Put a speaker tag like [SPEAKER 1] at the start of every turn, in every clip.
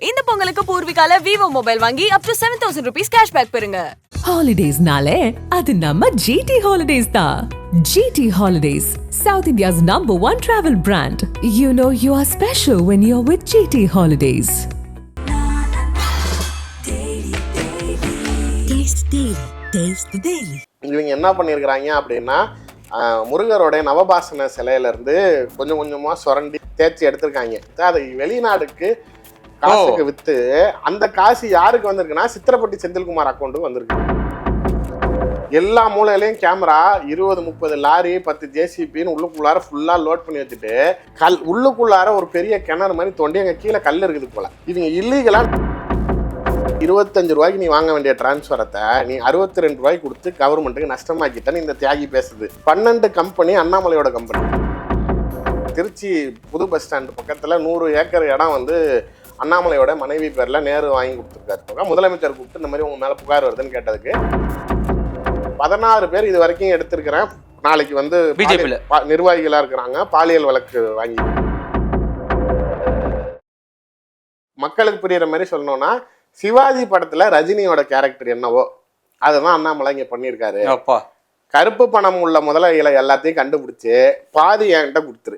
[SPEAKER 1] இந்த பொங்கலுக்கு பூர்விகால Vivo mobile வாங்கி up to seven thousand rupees cashback பெறுங்க
[SPEAKER 2] ஹாலிடேஸ்னாலே அது நம்ம ஜிடி ஹாலிடேஸ் தான் GT holidays south India's number one travel brand you know you are special when you are with GT holidays
[SPEAKER 3] Taste Daily. Taste the Daily.
[SPEAKER 4] இவங்க என்ன பண்ணியிருக்கிறாங்க அப்படின்னா முருகரோட நவபாசன சிலையில இருந்து கொஞ்சம் கொஞ்சமா சுரண்டி தேய்ச்சி எடுத்திருக்காங்க அதை வெளிநாடுக்கு காசுக்கு வித்து அந்த காசு யாருக்கு வந்திருக்குன்னா சித்திரப்பட்டி செந்தில்குமார் அக்கௌண்ட்டுக்கு வந்திருக்கு. எல்லா மூலையிலையும் கேமரா இருபது முப்பது லாரி பத்து ஜேசிபின்னு உள்ளுக்குள்ளார ஃபுல்லாக லோட் பண்ணி வச்சுட்டு கல் உள்ளுக்குள்ளார ஒரு பெரிய கிணறு மாதிரி தோண்டி அங்கே கீழே கல் இருக்குது போல. இவங்க இல்லீகலாக இருபத்தஞ்சு ரூபாய்க்கு நீ வாங்க வேண்டிய டிரான்ஸ்ஃபரத்தை நீ அறுபத்தி ரெண்டு ரூபாய்க்கு கொடுத்து கவர்மெண்ட்டுக்கு நஷ்டமாக்கிட்டேன்னு இந்த தியாகி பேசுது. பன்னெண்டு கம்பெனி அண்ணாமலையோட கம்பெனி திருச்சி புது பஸ் ஸ்டாண்டு பக்கத்தில் நூறு ஏக்கர் இடம் வந்து அண்ணாமலையோட மனைவி பேரில் நேரு வாங்கி கொடுத்துருக்காரு. முதலமைச்சர் கூப்பிட்டு இந்த மாதிரி உங்க மேலே புகார் வருதுன்னு கேட்டதுக்கு பதினாறு பேர் இது வரைக்கும் எடுத்திருக்கிறேன். நாளைக்கு வந்து
[SPEAKER 5] BJP ல.
[SPEAKER 4] பா- நிர்வாகிகளா இருக்கிறாங்க. பாலியல் வழக்கு வாங்கி மக்களுக்கு புரியுற மாதிரி சொல்லணும்னா சிவாஜி படத்துல ரஜினியோட கேரக்டர் என்னவோ அதுதான் அண்ணாமலை இங்க பண்ணியிருக்காரு. கருப்பு பணம் உள்ள முதலாளிகளை எல்லாத்தையும் கண்டுபிடிச்சு பாதி என்கிட்ட கொடுத்துரு.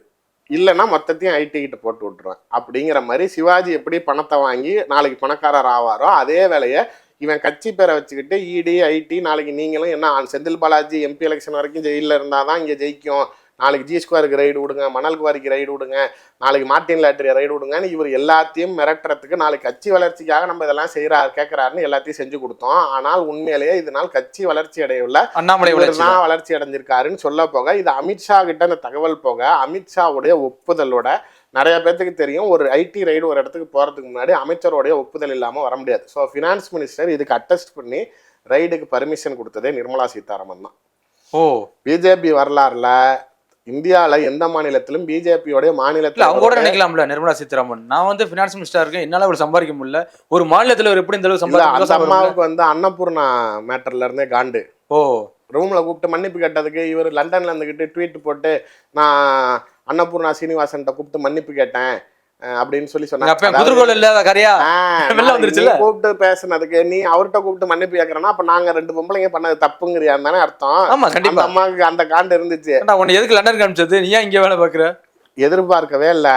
[SPEAKER 4] இல்லைன்னா மொத்தத்தையும் ஐடி கிட்ட போட்டு விட்டுருவேன். அப்படிங்கிற மாதிரி சிவாஜி எப்படி பணத்தை வாங்கி நாளைக்கு பணக்காரர் ஆவாரோ அதே வேலையை இவன் கட்சி பேரை வச்சுக்கிட்டு இடி ஐடி நாளைக்கு நீங்களும் என்ன செந்தில் பாலாஜி எம்பி எலெக்ஷன் வரைக்கும் ஜெயிலில் இருந்தால் தான் இங்கே ஜெயிக்கும். நாளைக்கு ஜி ஸ்கொயருக்கு ரைடு விடுங்க மணல் குவாரிக்கு ரைடு விடுங்க நாளைக்கு மார்ட்டின் லாட்டரி ரைடு விடுங்கன்னு இவர் எல்லாத்தையும் மிரட்டுறதுக்கு நாளைக்கு கட்சி வளர்ச்சிக்காக நம்ம இதெல்லாம் செய்கிறார் கேட்குறாருன்னு எல்லாத்தையும் செஞ்சு கொடுத்தோம். ஆனால் உண்மையிலேயே இதனால் கட்சி வளர்ச்சி அடையவுள்ள
[SPEAKER 5] அண்ணாமலை
[SPEAKER 4] தான் வளர்ச்சி அடைஞ்சிருக்காருன்னு சொல்ல போக இது அமித்ஷா கிட்ட அந்த தகவல் போக அமித்ஷாவுடைய ஒப்புதலோட நிறைய பேர்த்துக்கு தெரியும். ஒரு ஐடி ரைடு ஒரு இடத்துக்கு போறதுக்கு முன்னாடி அமைச்சருடைய ஒப்புதல் இல்லாம வர முடியாது. ஸோ ஃபினான்ஸ் மினிஸ்டர் இதுக்கு அட்டஸ்ட் பண்ணி ரைடுக்கு பர்மிஷன் கொடுத்ததே நிர்மலா சீதாராமன் தான்.
[SPEAKER 5] ஓ.
[SPEAKER 4] பிஜேபி வரலாறுல இந்தியால எந்த மாநிலத்திலும் பிஜேபியோடைய
[SPEAKER 5] இல்ல அவங்க கூட
[SPEAKER 4] மாநிலத்தில்
[SPEAKER 5] நினைக்கலாம்ல நிர்மலா சீதாராமன். நான் வந்து பினான்ஸ் மினிஸ்டர் இருக்கேன் என்னால ஒரு சம்பாதிக்க முடியல. ஒரு மாநிலத்துல ஒரு எப்படி இந்த
[SPEAKER 4] அந்த
[SPEAKER 5] சம்பாதிக்க
[SPEAKER 4] அம்மாவுக்கு வந்து அன்னபூர்ணா மேட்டர்ல இருந்தே காண்டு.
[SPEAKER 5] ஓ.
[SPEAKER 4] ரூம்ல கூப்பிட்டு மன்னிப்பு கேட்டதுக்கு இவர் லண்டன்ல இருந்துகிட்டு ட்வீட் போட்டு நான் அன்னபூர்ணா சீனிவாசன்ட்ட கூப்பிட்டு மன்னிப்பு கேட்டேன். அப்படின்னு சொல்லி சொன்னாங்க.
[SPEAKER 5] இல்லாத கரையா? வெளில
[SPEAKER 4] கூப்பிட்டு பேசுனதுக்கு நீ அவர்கிட்ட கூப்பிட்டு மன்னிப்பு கேட்கறனா அப்ப நாங்க ரெண்டு பொம்பளைங்க பண்ணது தப்புங்கிறியா தானே அர்த்தம்.
[SPEAKER 5] ஆமா கண்டிப்பா.
[SPEAKER 4] அம்மாவுக்கு அந்த காண்டு இருந்துச்சு.
[SPEAKER 5] உன்னை எதுக்கு லண்டன் காமிச்சது நீ ஏன் இங்க வேலை பாக்குற
[SPEAKER 4] எதிர்பார்க்கவே இல்ல.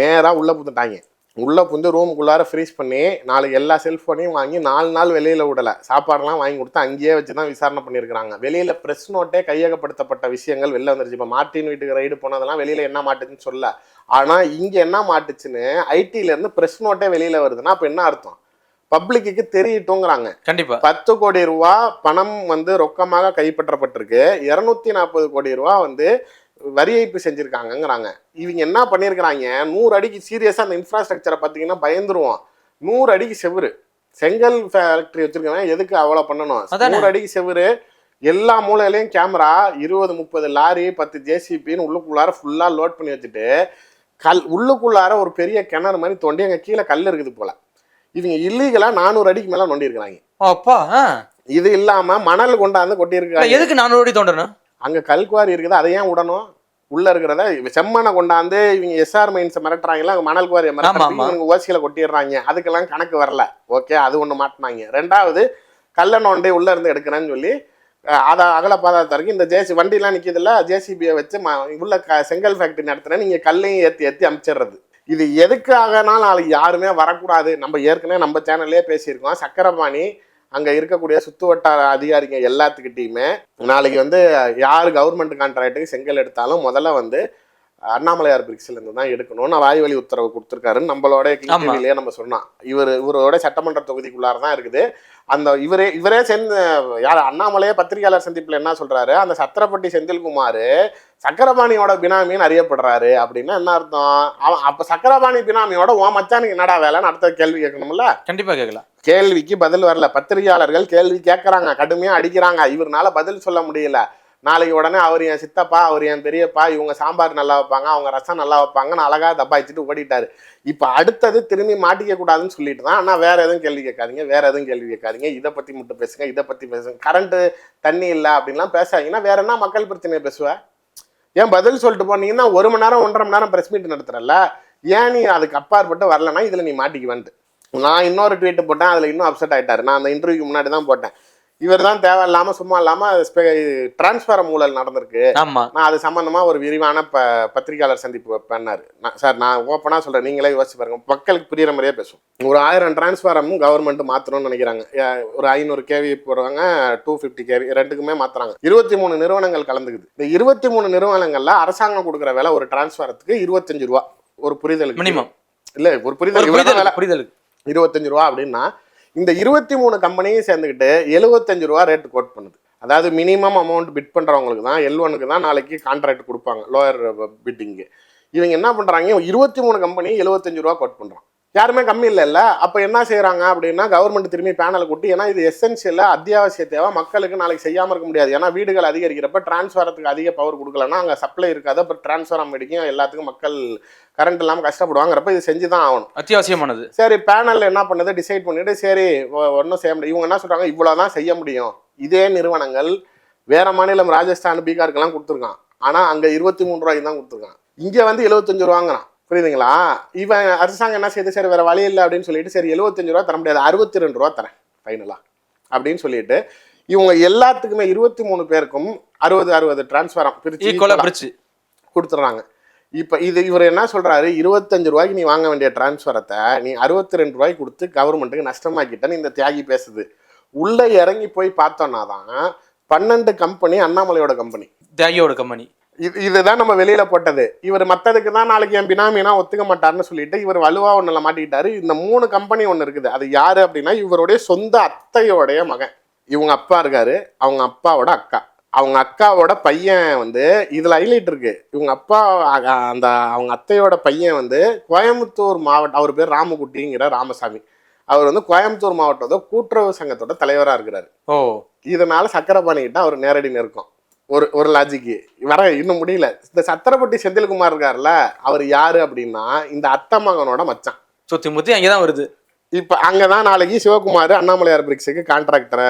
[SPEAKER 4] நேரா உள்ள புந்துட்டாங்க உள்ள புந்து ரூமுக்குள்ளார ஃப்ரீஸ் பண்ணி நாளைக்கு எல்லா செல்போனையும் வாங்கி நாலு நாள் வெளியில விடல. சாப்பாடுலாம் வாங்கி கொடுத்து அங்கேயே வச்சு தான் விசாரணை பண்ணியிருக்காங்க வெளியில பிரஸ் நோட்டே கையகப்படுத்தப்பட்ட விஷயங்கள் வெளில வந்துருச்சு. இப்போ மார்ட்டின் வீட்டுக்கு ரைடு போனதெல்லாம் வெளியில என்ன மாட்டுச்சுன்னு சொல்ல. ஆனா இங்க என்ன மாட்டுச்சுன்னு ஐடில இருந்து பிரஸ் நோட்டே வெளியில வருதுன்னா அப்ப என்ன அர்த்தம்? பப்ளிக்கு தெரியட்டுங்கிறாங்க.
[SPEAKER 5] கண்டிப்பா.
[SPEAKER 4] பத்து கோடி ரூபா பணம் வந்து ரொக்கமாக கைப்பற்றப்பட்டிருக்கு. இருநூத்தி நாற்பது கோடி ரூபா வந்து வரி ஏய்ப்பு செஞ்சிருக்காங்கங்கிறாங்க. இவங்க என்ன பண்ணியிருக்கிறாங்க நூறு அடிக்கு சீரியஸாக அந்த இன்ஃப்ராஸ்ட்ரக்சரை பார்த்தீங்கன்னா பயந்துருவோம். நூறு அடிக்கு செவுரு. செங்கல் ஃபேக்டரி வச்சிருக்கவன் எதுக்கு அவ்வளோ பண்ணணும். நூறு அடிக்கு செவுரு. எல்லா மூலையிலையும் கேமரா இருபது முப்பது லாரி பத்து ஜேசிபின்னு உள்ளுக்குள்ளார ஃபுல்லாக லோட் பண்ணி வச்சுட்டு கல் உள்ளுக்குள்ளார ஒரு பெரிய கிணறு மாதிரி தோண்டி அங்கே கீழே கல் இருக்குது போல. இவங்க இல்லீகலாக நானூறு அடிக்கு மேலே நோண்டி இருக்கிறாங்க
[SPEAKER 5] ஓ, அப்பா.
[SPEAKER 4] இது இல்லாம மணல் கொண்டாந்து கொட்டியிருக்காங்க
[SPEAKER 5] எதுக்கு நானூறு அடி தோண்டணும்
[SPEAKER 4] அங்க கல்குவாரி இருக்குது அதை ஏன் விடணும் உள்ள இருக்கிறத செம்மனை கொண்டாந்து இவங்க எஸ்ஆர் மைன்ஸ் மிரட்டுறாங்கல்ல அங்க மணல் குவாரியை. மிரட்டுறாங்க ஓசியில கொட்டிடுறாங்க. அதுக்கெல்லாம் கணக்கு வரல. ஓகே அது ஒண்ணு மாட்டினாங்க. ரெண்டாவது கள்ள நோண்டி உள்ள இருந்து எடுக்கிறேன்னு சொல்லி அதை அகல பாதாளத்து வரைக்கும் இந்த ஜேசி வண்டிலாம் நிற்கிதுல ஜேசிபியை வச்சு ம உள்ள க செங்கல் ஃபேக்ட்ரி நடத்தினா நீங்கள் கல்லையும் ஏற்றி ஏற்றி அமைச்சிடுறது இது எதுக்காகனாலும் நாளைக்கு யாருமே வரக்கூடாது. நம்ம ஏற்கனவே நம்ம சேனல்லே பேசியிருக்கோம். சக்கரபாணி அங்கே இருக்கக்கூடிய சுத்து வட்டார அதிகாரிங்க எல்லாத்துக்கிட்டையுமே நாளைக்கு வந்து யார் கவர்மெண்ட் கான்ட்ராக்டுக்கு செங்கல் எடுத்தாலும் முதல்ல வந்து அண்ணாமலையார் பிரிக்ஸ்ல இருந்து தான் எடுக்கணும்னு வாய்வழி உத்தரவு கொடுத்துருக்காருன்னு நம்மளோட கிளியிலேயே நம்ம சொன்னோம் இவர் இவரோட சட்டமன்ற தொகுதிக்குள்ளார தான் இருக்குது. அந்த இவரே இவரே சேர்ந்து யார் அண்ணாமலையே பத்திரிகையாளர் சந்திப்பில் என்ன சொல்றாரு? அந்த சத்திரப்பட்டி செந்தில்குமார் சக்கரபாணியோட பினாமின்னு அறியப்படுறாரு அப்படின்னா என்ன அர்த்தம்? அவன் அப்ப சக்கரபாணி பினாமியோட உன் மச்சானுக்கு என்னடா வேலைன்னு அடுத்த கேள்வி கேட்கணும்ல?
[SPEAKER 5] கண்டிப்பா கேட்கலாம்.
[SPEAKER 4] கேள்விக்கு பதில் வரல. பத்திரிகையாளர்கள் கேள்வி கேட்கறாங்க. கடுமையா அடிக்கிறாங்க. இவர்னால பதில் சொல்ல முடியல. நாளைக்கு உடனே அவர் என் சித்தப்பா அவர் என் பெரியப்பா இவங்க சாம்பார் நல்லா வைப்பாங்க அவங்க ரசம் நல்லா வைப்பாங்கன்னு தப்பா தப்பாய்ச்சிட்டு ஓடிட்டாரு. இப்போ அடுத்தது திரும்பி மாட்டிக்க கூடாதுன்னு சொல்லிட்டு தான் ஆனால் வேற எதுவும் கேள்வி கேட்காதீங்க வேற எதுவும் கேள்வி கேட்காதீங்க இதை பற்றி மட்டும் பேசுங்க இதை பற்றி பேசுங்க. கரண்ட்டு தண்ணி இல்லை அப்படின்லாம் பேசாதீங்கன்னா வேற என்ன மக்கள் பிரச்சனையை பேசுவேன் ஏன் பதில் சொல்லிட்டு போனீங்கன்னா ஒரு மணி நேரம் ஒன்றரை மணி நேரம் ப்ரெஸ் மீட் நடத்துறல ஏன் நீ அதுக்கு அப்பாற்பட்டு வரலன்னா இதில் நீ மாட்டிக்குவன்ட்டு. நான் இன்னொரு ட்வீட்டு போட்டேன் அதில் இன்னும் அப்செட் ஆயிட்டாரு. நான் அந்த இன்டர்வியூக்கு முன்னாடி தான் போட்டேன். இவர் தான் தேவையில்லாமல் சும்மா இல்லாமல் டிரான்ஸ்ஃபர் ஊழல் நடந்திருக்கு. நான் அது சம்மந்தமாக ஒரு விரிவான ப பத்திரிகையாளர் சந்திப்பு பண்ணார். சார் நான் ஓப்பனாக சொல்கிறேன் நீங்களே யோசிச்சு பாருங்க. மக்களுக்கு புரியுற மாதிரியே பேசுவோம். ஒரு ஆயிரம் டிரான்ஸ்ஃபாரமும் கவர்மெண்ட் மாற்றணும்னு நினைக்கிறாங்க. ஒரு ஐநூறு கேவி போடுறாங்க டூ ஃபிஃப்டி கேவி ரெண்டுக்குமே மாற்றுறாங்க இருபத்தி மூணு நிறுவனங்கள் கலந்துக்குது. இந்த இருபத்தி மூணு நிறுவனங்களில் அரசாங்கம் கொடுக்குற விலை ஒரு டிரான்ஸ்ஃபாரத்துக்கு இருபத்தஞ்சு ரூபா. ஒரு புரிதலுக்கு.
[SPEAKER 5] மினிமம்.
[SPEAKER 4] இல்லை ஒரு புரிதல்
[SPEAKER 5] புரிதலுக்கு.
[SPEAKER 4] இருபத்தஞ்சு ரூபா அப்படின்னா இந்த இருபத்தி மூணு கம்பெனியும் சேர்ந்துக்கிட்டு எழுபத்தஞ்சு ரூபா ரேட் கோட் பண்ணுது. அதாவது மினிமம் அமௌண்ட் பிட் பண்ணுறவங்களுக்கு தான் எல் ஒனுக்கு தான் நாளைக்கு கான்ட்ராக்ட் கொடுப்பாங்க லோயர் பிட்டிங்கு uh, இவங்க என்ன பண்ணுறாங்க இருபத்தி மூணு கம்பெனி எழுபத்தஞ்சு ரூபா கோட் பண்ணுறான் யாருமே கம்மி இல்லைல்ல அப்போ என்ன செய்கிறாங்க அப்படின்னா கவர்மெண்ட் திரும்பி பேனலை கூட்டி ஏன்னா இது எசென்ஷியல் அத்தியாவசிய தேவை. மக்களுக்கு நாளைக்கு செய்யாமல் இருக்க முடியாது. ஏன்னா வீடுகள் அதிகரிக்கிறப்ப டிரான்ஸ்ஃபாரத்துக்கு அதிக பவர் கொடுக்கலன்னா அங்கே சப்ளை இருக்காது. அப்புறம் டிரான்ஸ்ஃபாரம் வெடிக்கும் எல்லாத்துக்கும் மக்கள் கரண்ட் இல்லாமல் கஷ்டப்படுவாங்கிறப்ப இது செஞ்சு தான் ஆகணும்.
[SPEAKER 5] அத்தியாவசியமானது.
[SPEAKER 4] சரி பேனல் என்ன பண்ணுது? டிசைட் பண்ணிட்டு சரி ஒன்றும் செய்ய முடியும் இவங்க என்ன சொல்றாங்க? இவ்வளோதான் செய்ய முடியும். இதே நிறுவனங்கள் வேற மாநிலம் ராஜஸ்தான் பீகாருக்கெல்லாம் கொடுத்துருக்கான். ஆனால் அங்கே இருபத்தி மூணு ரூபாய்க்கு தான் கொடுத்துருக்கான். இங்கே வந்து எழுபத்தஞ்சு ரூபாங்கிறான். புரியுதுங்களா? இவன் அரசாங்கம் என்ன செய்யுது சரி வேற வழி இல்லை அப்படின்னு சொல்லிட்டு சரி எழுபத்தஞ்சு ரூபா தர முடியாது. அறுபத்தி ரெண்டு ரூபா தரேன் ஃபைனலாக அப்படின்னு சொல்லிட்டு இவங்க எல்லாத்துக்குமே இருபத்தி மூணு பேருக்கும் அறுபது அறுபது டிரான்ஸ்ஃபாரம் பிரிச்சு கொடுத்துட்றாங்க. இப்போ இது இவர் என்ன சொல்றாரு? இருபத்தஞ்சு ரூபாய்க்கு நீ வாங்க வேண்டிய டிரான்ஸ்ஃபரத்தை நீ அறுபத்தி ரெண்டு ரூபாய்க்கு கொடுத்து கவர்மெண்ட்டுக்கு நஷ்டமாக்கிட்டேன்னு இந்த தியாகி பேசுது. உள்ள இறங்கி போய் பார்த்தோன்னா தான் பன்னெண்டு கம்பெனி அண்ணாமலையோட கம்பெனி
[SPEAKER 5] தியாகியோட கம்பெனி
[SPEAKER 4] இது இதுதான் நம்ம வெளியில போட்டது. இவர் மத்ததுக்கு தான் நாளைக்கு என் பினாமினா ஒத்துக்க மாட்டாருன்னு சொல்லிட்டு இவர் வலுவா ஒண்ணுல மாட்டிக்கிட்டாரு. இந்த மூணு கம்பெனி ஒன்று இருக்குது. அது யாரு அப்படின்னா இவருடைய சொந்த அத்தையோடைய மகன். இவங்க அப்பா இருக்காரு. அவங்க அப்பாவோட அக்கா. அவங்க அக்காவோட பையன் வந்து இதுல ஹைலைட் இருக்கு. இவங்க அப்பா அந்த அவங்க அத்தையோட பையன் வந்து கோயம்புத்தூர் மாவட்டம் அவர் பேர் ராமகுட்டிங்கிற ராமசாமி. அவர் வந்து கோயம்புத்தூர் மாவட்டத்தோட கூட்டுறவு சங்கத்தோட தலைவரா இருக்கிறாரு.
[SPEAKER 5] ஓ.
[SPEAKER 4] இதனால சக்கரபாணி கிட்ட அவர் நேரடி நெருக்கம். ஒரு ஒரு லாஜிக்கு வர இன்னும் முடியல. இந்த சத்திரப்பட்டி செந்தில்குமார் இருக்கார்ல அவர் யாரு அப்படின்னா இந்த அத்தை மகனோட மச்சான்.
[SPEAKER 5] சுத்தி முத்தி அங்கேதான் வருது.
[SPEAKER 4] இப்போ அங்கே தான் நாளைக்கு சிவகுமார் அண்ணாமலையார் பிரிக்ஸுக்கு கான்ட்ராக்டரை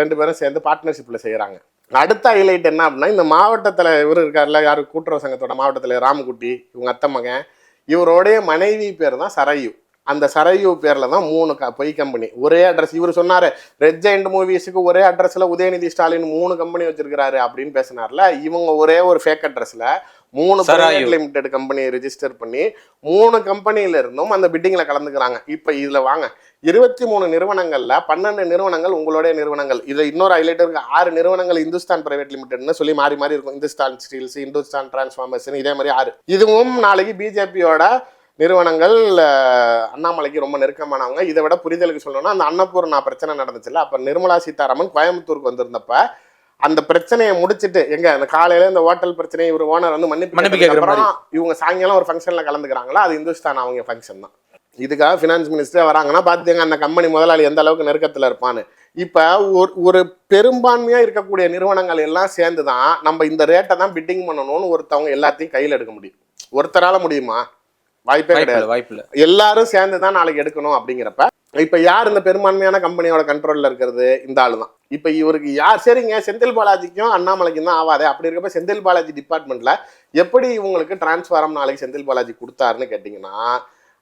[SPEAKER 4] ரெண்டு பேரும் சேர்ந்து பார்ட்னர்ஷிப்பில் செய்கிறாங்க அடுத்த ஹைலைட் என்ன அப்படின்னா இந்த மாவட்டத்தில் இவர் இருக்கார்ல யார் கூட்டுறவு சங்கத்தோட மாவட்டத்தில் ராமகுட்டி இவங்க அத்தை மகன் இவருடைய மனைவி பேர் தான் சரையு. அந்த சரையு பேரில் தான் மூணு க பொய் கம்பெனி ஒரே அட்ரஸ் இவர் சொன்னார் ரெட் ஜெயிண்ட் மூவிஸுக்கு ஒரே அட்ரஸில் உதயநிதி ஸ்டாலின் மூணு கம்பெனி வச்சிருக்கிறாரு அப்படின்னு பேசினார்ல இவங்க ஒரே ஒரு ஃபேக் அட்ரஸில் மூணு. பிரைவேட் லிமிடெட் கம்பெனியை ரெஜிஸ்டர் பண்ணி மூணு கம்பெனியில இருந்தும் அந்த பிட்டிங்ல கலந்துக்கிறாங்க. இப்போ இதுல வாங்க. இருபத்தி மூணு நிறுவனங்கள்ல பன்னெண்டு நிறுவனங்கள் உங்களுடைய நிறுவனங்கள். இது இன்னொரு ஹைலைட் இருக்கு. ஆறு நிறுவனங்கள் இந்துஸ்தான் பிரைவேட் லிமிடெட்னு சொல்லி மாறி மாறி இருக்கும். இந்துஸ்தான் ஸ்டீல்ஸ் இந்துஸ்தான் டிரான்ஸ்ஃபார்மர்ஸ் இதே மாதிரி ஆறு. இதுவும் நாளைக்கு பிஜேபியோட நிறுவனங்கள் அண்ணாமலைக்கு ரொம்ப நெருக்கமானவங்க. இதை விட புரிதலுக்கு சொல்லணும்னா அந்த அன்னபூர்ணா பிரச்சனை நடந்துச்சுல்ல அப்ப நிர்மலா சீதாராமன் கோயம்புத்தூருக்கு வந்திருந்தப்ப அந்த பிரச்சனையை முடிச்சிட்டு எங்க அந்த காலையில இந்த ஹோட்டல் பிரச்சனையை இவர் ஓனர் வந்து மன்னிப்பு இவங்க சாயங்காலம் ஒரு ஃபங்க்ஷன்ல கலந்துக்கிறாங்களா? அது இந்துஸ்தான் அவங்க ஃபங்க்ஷன் தான். இதுக்காக ஃபினான்ஸ் மினிஸ்டர் வராங்கன்னா பார்த்துங்க அந்த கம்பெனி முதலாளி எந்த அளவுக்கு நெருக்கத்தில் இருப்பான்னு. இப்போ ஒரு ஒரு பெரும்பான்மையாக இருக்கக்கூடிய நிறுவனங்கள் எல்லாம் சேர்ந்து தான் நம்ம இந்த ரேட்டை தான் பிட்டிங் பண்ணணும்னு ஒருத்தவங்க எல்லாத்தையும் கையில் எடுக்க முடியும். ஒருத்தரால முடியுமா? வாய்ப்பே கிடையாது.
[SPEAKER 5] வாய்ப்பு இல்ல
[SPEAKER 4] எல்லாரும் சேர்ந்து தான் நாளைக்கு எடுக்கணும் அப்படிங்கிறப்ப இப்ப யார் இந்த பெரும்பான்மையான கம்பெனியோட கண்ட்ரோல்ல இருக்கிறது? இந்த ஆளு தான் இப்ப இவருக்கு யார் சரிங்க செந்தில் பாலாஜிக்கும் அண்ணாமலைக்கும் தான் ஆவாதே. அப்படி இருக்கப்ப செந்தில் பாலாஜி டிபார்ட்மெண்ட்ல எப்படி இவங்களுக்கு டிரான்ஸ்ஃபாரம் நாளைக்கு செந்தில் பாலாஜி கொடுத்தாருன்னு கேட்டிங்கன்னா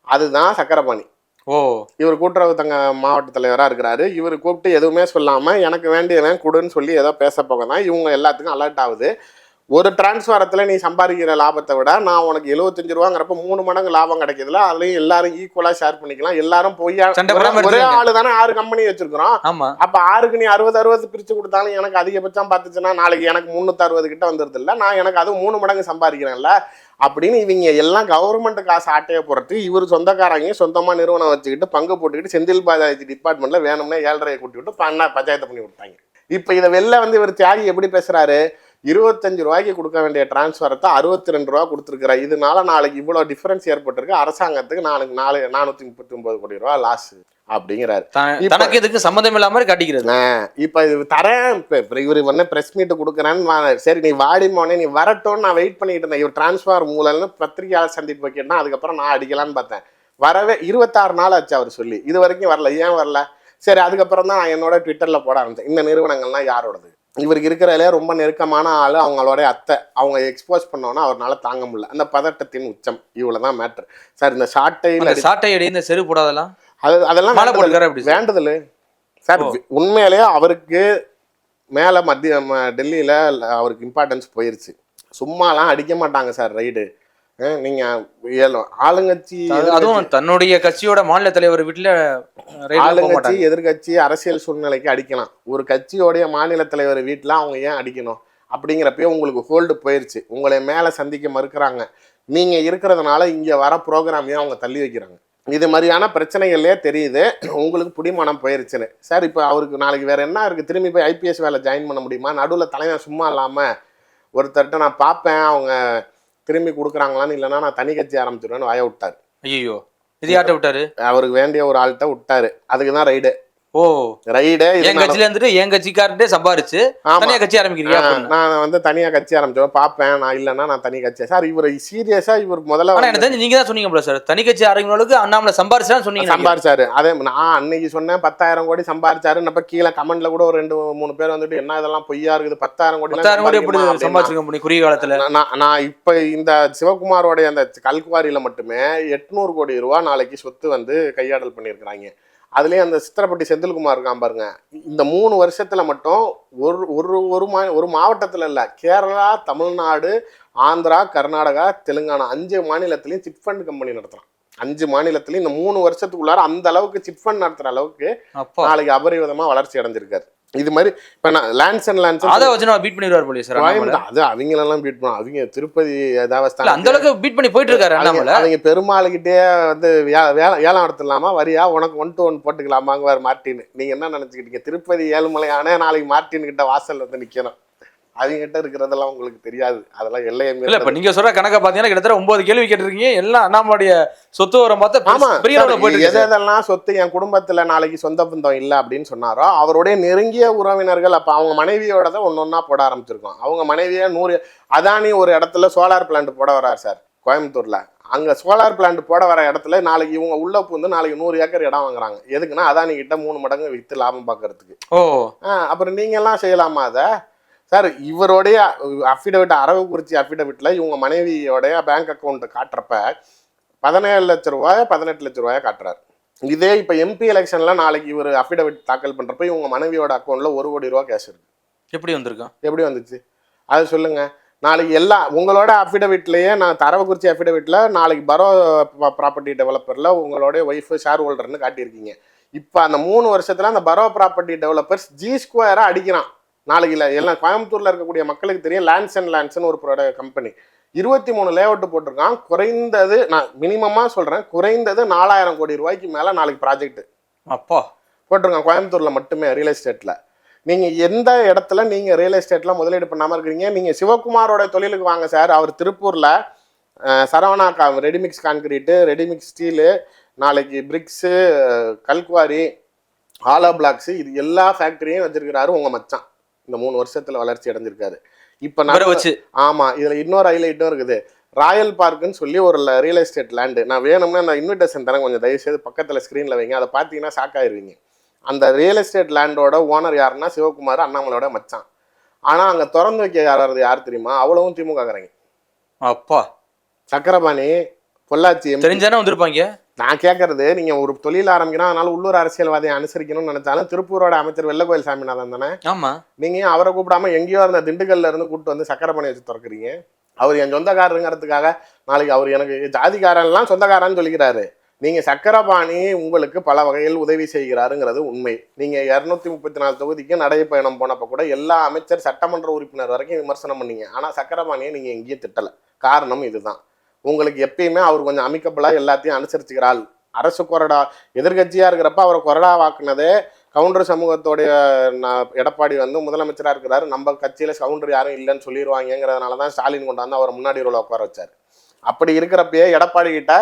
[SPEAKER 4] அதுதான் சக்கரபாணி.
[SPEAKER 5] ஓ.
[SPEAKER 4] இவர் கூட்டுறவு தங்க மாவட்ட தலைவராக இருக்கிறாரு. இவர் கூப்பிட்டு எதுவுமே சொல்லாமல் எனக்கு வேண்டியவன் கொடுன்னு சொல்லி ஏதோ பேச போக தான் இவங்க எல்லாத்துக்கும் அலர்ட் ஆகுது. ஒரு டிரான்ஸ்ஃபாரத்தில் நீ சம்பாதிக்கிற லாபத்தை விட நான் உனக்கு எழுபத்தஞ்சு ரூபாங்கிறப்ப மூணு மடங்கு லாபம் கிடைக்குதுல அதுலயும் எல்லாரும் ஈக்குவலாக ஷேர் பண்ணிக்கலாம். எல்லாரும் பொய்யா
[SPEAKER 5] சண்டை
[SPEAKER 4] ஒரே-. ஆளு தானே ஆறு கம்பெனி வச்சிருக்கிறோம். அப்ப ஆறுக்கு நீ அறுபது அறுபது பிரிச்சு கொடுத்தாலும் எனக்கு அதிகபட்சம் பார்த்துச்சுன்னா நாளைக்கு எனக்கு முந்நூற்றி அறுபது கிட்ட வந்துருது இல்ல. நான் எனக்கு அது மூணு மடங்கு சம்பாதிக்கிறேன்ல. அப்படின்னு இவங்க எல்லாம் கவர்மெண்ட் காசு ஆட்டையை போறது இவர் சொந்தக்காரங்க சொந்தமா நிறுவனம் வச்சுக்கிட்டு பங்கு போட்டுக்கிட்டு செந்தில் பாலாஜி டிபார்ட்மெண்ட்ல வேணும்னே ஏழரையை கூட்டி விட்டு பஞ்சாயத்து பண்ணி விட்டாங்க இப்ப இதை வெளில வந்து இவர் தியாகி எப்படி பேசுறாரு? இருபத்தஞ்சு ரூபாய்க்கு கொடுக்க வேண்டிய டிரான்ஸ்ஃபரத்தை அறுபத்தி ரெண்டு ரூபா கொடுத்துருக்குறா. இதனால நாளைக்கு இவ்வளோ டிஃபரன்ஸ் ஏற்பட்டிருக்கு. அரசாங்கத்துக்கு நாளைக்கு நாலு நானூற்றி முப்பத்தி ஒன்பது கோடி ரூபா லாஸ் அப்படிங்கிறாரு.
[SPEAKER 5] தனக்கு இதுக்கு சம்மந்தம் இல்லாம காட்டிக்கிறது.
[SPEAKER 4] இப்போ இது தரேன். இப்போ இவர் வந்து ப்ரெஸ் மீட் கொடுக்குறேன்னு சரி நீ வாடி மோனே நீ வரட்டும்னு நான் வெயிட் பண்ணிட்டு இருந்தேன். இவர் டிரான்ஸ்ஃபார் மூலம்னு பத்திரிகையாளர் சந்திப்பு வைக்கணும்னா அதுக்கப்புறம் நான் அடிக்கலான்னு பார்த்தேன். வரவே இருபத்தாறு நாள் ஆச்சு அவர் சொல்லி. இது வரைக்கும் வரல. ஏன் வரல? சரி அதுக்கப்புறம் தான் நான் என்னோட ட்விட்டரில் போட ஆரம்பிச்சேன். இந்த நிறுவனங்கள்லாம் யாரோடது? இவருக்கு இருக்கிறதுலே ரொம்ப நெருக்கமான ஆள் அவங்களோட அத்தை. அவங்க எக்ஸ்போஸ் பண்ணோன்னா அவரால் தாங்க முடியல. அந்த பதட்டத்தின் உச்சம். இவ்வளோ தான் மேட்ரு சார் இந்த ஷார்ட்
[SPEAKER 5] அந்த சாட்டை அடி இந்த செரு போடாதெல்லாம்
[SPEAKER 4] அது அதெல்லாம்
[SPEAKER 5] மாலை
[SPEAKER 4] வேண்டுதல்.
[SPEAKER 5] போட்டுக்காரா எப்படி சார்?
[SPEAKER 4] உண்மையிலேயே அவருக்கு மேலே மத்திய டெல்லியில அவருக்கு இம்பார்ட்டன்ஸ் போயிருச்சு. சும்மாலாம் அடிக்க மாட்டாங்க சார் ரைடு நீங்க ஏல- ஆளுங்கட்சி
[SPEAKER 5] அது- அதுவும் தன்னுடைய கட்சியோட மாநில தலைவர் வீட்டுல
[SPEAKER 4] ஆளுங்கட்சி எதிர்கட்சி அரசியல் சூழ்நிலைக்கு அடிக்கலாம். ஒரு கட்சியோடைய மாநில தலைவர் வீட்டில் அவங்க ஏன் அடிக்கணும்? அப்படிங்கிறப்பயே உங்களுக்கு ஹோல்டு போயிருச்சு. உங்களை மேலே சந்திக்க மறுக்கிறாங்க. நீங்கள் இருக்கிறதுனால இங்கே வர ப்ரோக்ராமையும் அவங்க தள்ளி வைக்கிறாங்க? இது மாதிரியான பிரச்சனைகள்லே தெரியுது. உங்களுக்கு புடிமானம் போயிருச்சுன்னு. சார் இப்போ அவருக்கு நாளைக்கு வேற என்ன இருக்குது திரும்பி போய் ஐபிஎஸ் வேலை ஜாயின் பண்ண முடியுமா? நடுவில் தலைவன் சும்மா இல்லாமல் ஒருத்தர்கிட்ட நான் பார்ப்பேன். அவங்க திரும்பி கொடுக்குறாங்களான்னு இல்லைன்னா நான் தனி கட்சி ஆரம்பிச்சிருவேன்னு வாய விட்டார்.
[SPEAKER 5] ஐயோ இது யார்ட்ட விட்டாரு?
[SPEAKER 4] அவருக்கு வேண்டிய ஒரு ஆள்கிட்ட விட்டாரு. அதுக்கு தான் ரைடு
[SPEAKER 5] ஓ.
[SPEAKER 4] ரைடே
[SPEAKER 5] என் கட்சியில இருந்துட்டு என் கட்சிக்காரர்கிட்ட சம்பாரிச்சு. தனியா கட்சி ஆரம்பிக்கிறீங்க
[SPEAKER 4] நான் வந்து தனியா கட்சி ஆரம்பிச்சோம் பார்ப்பேன் நான் இல்லைன்னா நான் தனி கட்சி. சார் இவர் சீரியஸா இவர் முதல்ல
[SPEAKER 5] எனக்கு தெரிஞ்சு நீங்க தான் சொன்னீங்க சார். தனி கட்சி ஆரம்பிக்கிற அளவுக்கு அண்ணாமலை சம்பாரிச்சான்னு சொன்னீங்க.
[SPEAKER 4] சம்பாரிச்சாரு. அதே நான் அன்னைக்கு சொன்னேன் பத்தாயிரம் கோடி சம்பாரிச்சாரு. நம்ம கீழே கமெண்ட்ல கூட ஒரு ரெண்டு மூணு பேர் வந்துட்டு என்ன இதெல்லாம் பொய்யா இருக்குது? பத்தாயிரம் கோடி
[SPEAKER 5] பத்தாயிரம் கோடி எப்படி சம்பாதிச்சிருக்க முடியும் குறுகிய காலத்துல?
[SPEAKER 4] நான் நான் இப்ப இந்த சிவகுமாரோடைய அந்த கல்குவாரியில மட்டுமே எட்நூறு கோடி ரூபா நாளைக்கு சொத்து வந்து கையாடல் பண்ணியிருக்கிறாங்க. அதுலயும் அந்த சித்திரப்பட்டி செந்தில்குமார் இருக்கான் பாருங்க. இந்த மூணு வருஷத்துல மட்டும் ஒரு ஒரு ஒரு மா ஒரு மாவட்டத்துல இல்ல கேரளா தமிழ்நாடு ஆந்திரா கர்நாடகா தெலுங்கானா அஞ்சு மாநிலத்திலையும் சிட் ஃபண்ட் கம்பெனி நடத்துறான். அஞ்சு மாநிலத்திலையும் இந்த மூணு வருஷத்துக்குள்ளார அந்த அளவுக்கு சிட் ஃபண்ட் நடத்துற அளவுக்கு நாளைக்கு அபரிவிதமா வளர்ச்சி அடைஞ்சிருக்காரு. இது மாதிரி இப்ப நான் லேண்ட்ஸ் அண்ட் லேண்ட்ஸ்
[SPEAKER 5] அதை வச்சு நான் பீட் பண்ணிடுவார் அண்ணாமலை.
[SPEAKER 4] கோயம்புத்தூர் அது அவங்களெல்லாம் பீட் பண்ணும் அவங்க திருப்பதி
[SPEAKER 5] இல்ல அந்த
[SPEAKER 4] தேவஸ்தானம்
[SPEAKER 5] அளவுக்கு பீட் பண்ணி போயிட்டு இருக்காரு
[SPEAKER 4] அவங்க
[SPEAKER 5] அண்ணாமலை.
[SPEAKER 4] அவங்க பெருமாளுகிட்டே வந்து ஏலம் எடுத்துடலாமா வரியா? உனக்கு ஒன் டு ஒன் போட்டுக்கலாமாங்குவார் மார்ட்டின் நீங்க என்ன நினைச்சுக்கிட்டீங்க? திருப்பதி ஏழுமலையானே நாளைக்கு மார்ட்டின் கிட்ட வாசல்ல வந்து நிக்கணும். அவங்க கிட்ட இருக்கிறதெல்லாம் உங்களுக்கு தெரியாது. அதெல்லாம் எல்லையை
[SPEAKER 5] இல்ல இப்ப
[SPEAKER 4] மீறி
[SPEAKER 5] நீங்க சொல்ற கணக்கை பாத்தீங்கன்னா கிட்டத்தட்ட ஒன்பது கேள்வி கேட்டிருக்கீங்க. எல்லாம் அண்ணாமலுடைய சொத்து வரம் பார்த்தா
[SPEAKER 4] ஆமா.
[SPEAKER 5] பெரிய-.
[SPEAKER 4] எதெல்லாம் சொத்து என் குடும்பத்துல நாளைக்கு சொந்த பந்தம் இல்ல அப்படின்னு சொன்னாரோ அவருடைய நெருங்கிய உறவினர்கள் அப்ப அவங்க மனைவியோட தான் ஒன்னு ஒன்னா போட ஆரம்பிச்சிருக்கோம். அவங்க மனைவியே நூறு அதானி ஒரு இடத்துல சோலார் பிளான்ட் போட வரார் சார் கோயம்புத்தூர்ல. அங்க சோலார் பிளான்ட் போட வர இடத்துல நாளைக்கு இவங்க உள்ள பூந்து நாளைக்கு நூறு ஏக்கர் இடம் வாங்குறாங்க. எதுக்குன்னா அதானி கிட்ட மூணு மடங்கு வித்து லாபம் பார்க்கறதுக்கு
[SPEAKER 5] ஓ.
[SPEAKER 4] அப்புறம் நீங்க எல்லாம் செய்யலாமா அதை? சார் இவருடைய அஃபிடவிட் அரவக்குறிச்சி அஃபிடவிட்ல இவங்க மனைவியோடைய பேங்க் அக்கௌண்ட் காட்டுறப்ப பதினேழு லட்ச ரூபாய பதினெட்டு லட்ச ரூபாய காட்டுறாரு. இதே இப்போ எம்பி எலெக்ஷன்ல நாளைக்கு இவர் அஃபிடவிட் தாக்கல் பண்றப்ப இவங்க மனைவியோட அக்கௌண்ட்ல ஒரு கோடி ரூபா கேஷ் இருக்கு.
[SPEAKER 5] எப்படி வந்திருக்கான்?
[SPEAKER 4] எப்படி வந்துச்சு? அது சொல்லுங்க. நாளைக்கு எல்லா உங்களோட அஃபிடவிட்லயே நான் தரவக்குறிச்சி அஃபிடவிட்ல நாளைக்கு பரோ ப்ராப்பர்ட்டி டெவலப்பர்ல உங்களோட ஒய்ஃப் ஷேர் ஹோல்டர்னு காட்டியிருக்கீங்க. இப்போ அந்த மூணு வருஷத்துல அந்த பரோ ப்ராப்பர்ட்டி டெவலப்பர்ஸ் ஜி ஸ்கொயரா அடிக்கிறான். நாளைக்கு இல்லை எல்லாம் கோயம்புத்தூர்ல இருக்கக்கூடிய மக்களுக்கு தெரியும் லேண்ட்ஸ் அண்ட் லேண்ட்ஸ்னு ஒரு கம்பெனி இருபத்தி மூணு லேஅவுட் போட்டிருக்கான். குறைந்தது நான் மினிமமா சொல்றேன் குறைந்தது நாலாயிரம் கோடி ரூபாய்க்கு மேல நாளைக்கு ப்ராஜெக்ட்
[SPEAKER 5] அப்பா.
[SPEAKER 4] போட்டிருக்கான் கோயம்புத்தூர்ல மட்டுமே ரியல் எஸ்டேட்ல நீங்க எந்த இடத்துல நீங்க ரியல் எஸ்டேட்ல முதலீடு பண்ணாம இருக்கிறீங்க நீங்க சிவகுமாரோட தொழிலுக்கு வாங்க சார் அவர் திருப்பூர்ல சரவணா கா ready mix concrete ready mix steel நாளைக்கு பிரிக்ஸு கல்குவாரி ஹாலோ பிளாக்ஸ் இது எல்லா ஃபேக்டரியும் வச்சிருக்கிறாரு உங்க மச்சான். இந்த மூணு வருஷத்துல வளர்ச்சி அடைஞ்சிருக்காரு. இப்ப நான்
[SPEAKER 5] வச்சு.
[SPEAKER 4] ஆமா இதுல இன்னொரு ஹைலைட்டும் இருக்குது. ராயல் பார்க்குன்னு சொல்லி ஒரு ரியல் எஸ்டேட் லேண்டு நான் வேணும்னா நான் இன்விடேஷன் தரேன் கொஞ்சம். தயவு செய்து பக்கத்துல ஸ்க்ரீன்ல வைங்க. அதை பார்த்தீங்கன்னா ஷாக் ஆயிருவீங்க. அந்த ரியல் எஸ்டேட் லேண்டோட ஓனர் யாருன்னா சிவகுமார் அண்ணாமலையோட மச்சான். ஆனா அங்க திறந்து வைக்க யாராவது யார் தெரியுமா? அவ்வளவும் திமுக காரங்க
[SPEAKER 5] அப்பா.
[SPEAKER 4] சக்கரபாணி பொள்ளாச்சி.
[SPEAKER 5] தெரிஞ்சானே வந்திருப்பாங்க?
[SPEAKER 4] நான் கேட்கறது நீங்க ஒரு தொழில் ஆரம்பிக்கணும் அதனால உள்ளூர் அரசியல்வாதியை அனுசரிக்கணும்னு நினைச்சாலும் திருப்பூரோட அமைச்சர் வெள்ளக்கோயில் சாமிநாதன் தானே?
[SPEAKER 5] ஆமா.
[SPEAKER 4] நீங்க அவரை கூப்பிடாம எங்கேயோ இருந்த திண்டுக்கல்ல இருந்து கூப்பிட்டு வந்து சக்கரபாணி வச்சு திறக்கிறீங்க? அவர் என் சொந்தக்காரருங்கிறதுக்காக நாளைக்கு அவர் எனக்கு ஜாதிக்காரன்லாம் சொந்தக்காரன்னு சொல்லிக்கிறாரு. நீங்க சக்கரபாணி உங்களுக்கு பல வகையில் உதவி செய்கிறாருங்கிறது உண்மை. நீங்க இருநூத்தி முப்பத்தி நாலு தொகுதிக்கு நடைப்பயணம் போனப்ப கூட எல்லா அமைச்சர் சட்டமன்ற உறுப்பினர் வரைக்கும் விமர்சனம் பண்ணீங்க. ஆனா சக்கரபாணியை நீங்க எங்கேயும் திட்டல. காரணம் இதுதான். உங்களுக்கு எப்பயுமே அவர் கொஞ்சம் அமைக்கப்படா எல்லாத்தையும் அனுசரிச்சுக்கிறாள். அரசு கொறடா எதிர்கட்சியாக இருக்கிறப்ப அவரை கொறடா வாக்குனதே கவுண்டர் சமூகத்தோடைய எடப்பாடி வந்து முதலமைச்சராக இருக்கிறாரு. நம்ம கட்சியில் கவுண்டர் யாரும் இல்லைன்னு சொல்லிடுவாங்கிறதுனால தான் ஸ்டாலின் கொண்டாந்து அவரை முன்னாடி ரோல உட்கார வச்சாரு. அப்படி இருக்கிறப்பயே எடப்பாடி கிட்ட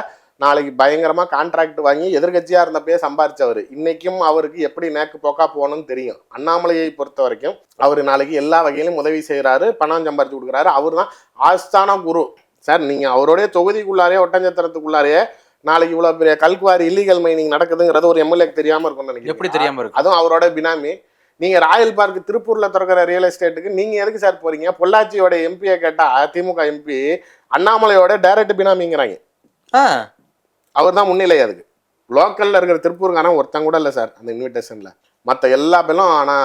[SPEAKER 4] நாளைக்கு பயங்கரமாக கான்ட்ராக்ட் வாங்கி எதிர்கட்சியாக இருந்தப்பயே சம்பாரிச்சவர். இன்றைக்கும் அவருக்கு எப்படி நேக்கு போக்கா போகணும்னு தெரியும். அண்ணாமலையை பொறுத்த வரைக்கும் அவர் நாளைக்கு எல்லா வகையிலும் உதவி செய்கிறாரு பணம் சம்பாரிச்சு கொடுக்குறாரு. அவர் தான் ஆஸ்தான குரு. சார் நீங்க அவருடைய தொகுதிக்குள்ளாரே ஒட்டஞ்சத்திரத்துக்குள்ளாரே நாளைக்கு இவ்வளவு பெரிய கல்குவாரி இல்லீகல் மைனிங் நடக்குதுங்கிறது ஒரு எம்எல்ஏக்கு தெரியாம இருக்கும்னு நினைக்கிறேன்
[SPEAKER 5] எப்படி தெரியாம இருக்கு?
[SPEAKER 4] அதுவும் அவரோட பினாமி. நீங்க ராயல் பார்க் திருப்பூர்ல திறக்கிற ரியல் எஸ்டேட்டுக்கு நீங்க எதுக்கு சார் போறீங்க? பொள்ளாச்சியோட எம்பியை கேட்டா திமுக எம்பி அண்ணாமலையோட டைரக்ட் பினாமிங்கிறாங்க.
[SPEAKER 5] ஆ.
[SPEAKER 4] அவர் தான் முன்னிலை அதுக்கு. லோக்கல்ல இருக்கிற திருப்பூருக்கான ஒருத்தன் கூட இல்லை சார் அந்த இன்விடேஷன்ல மற்ற எல்லா பேரும் ஆனா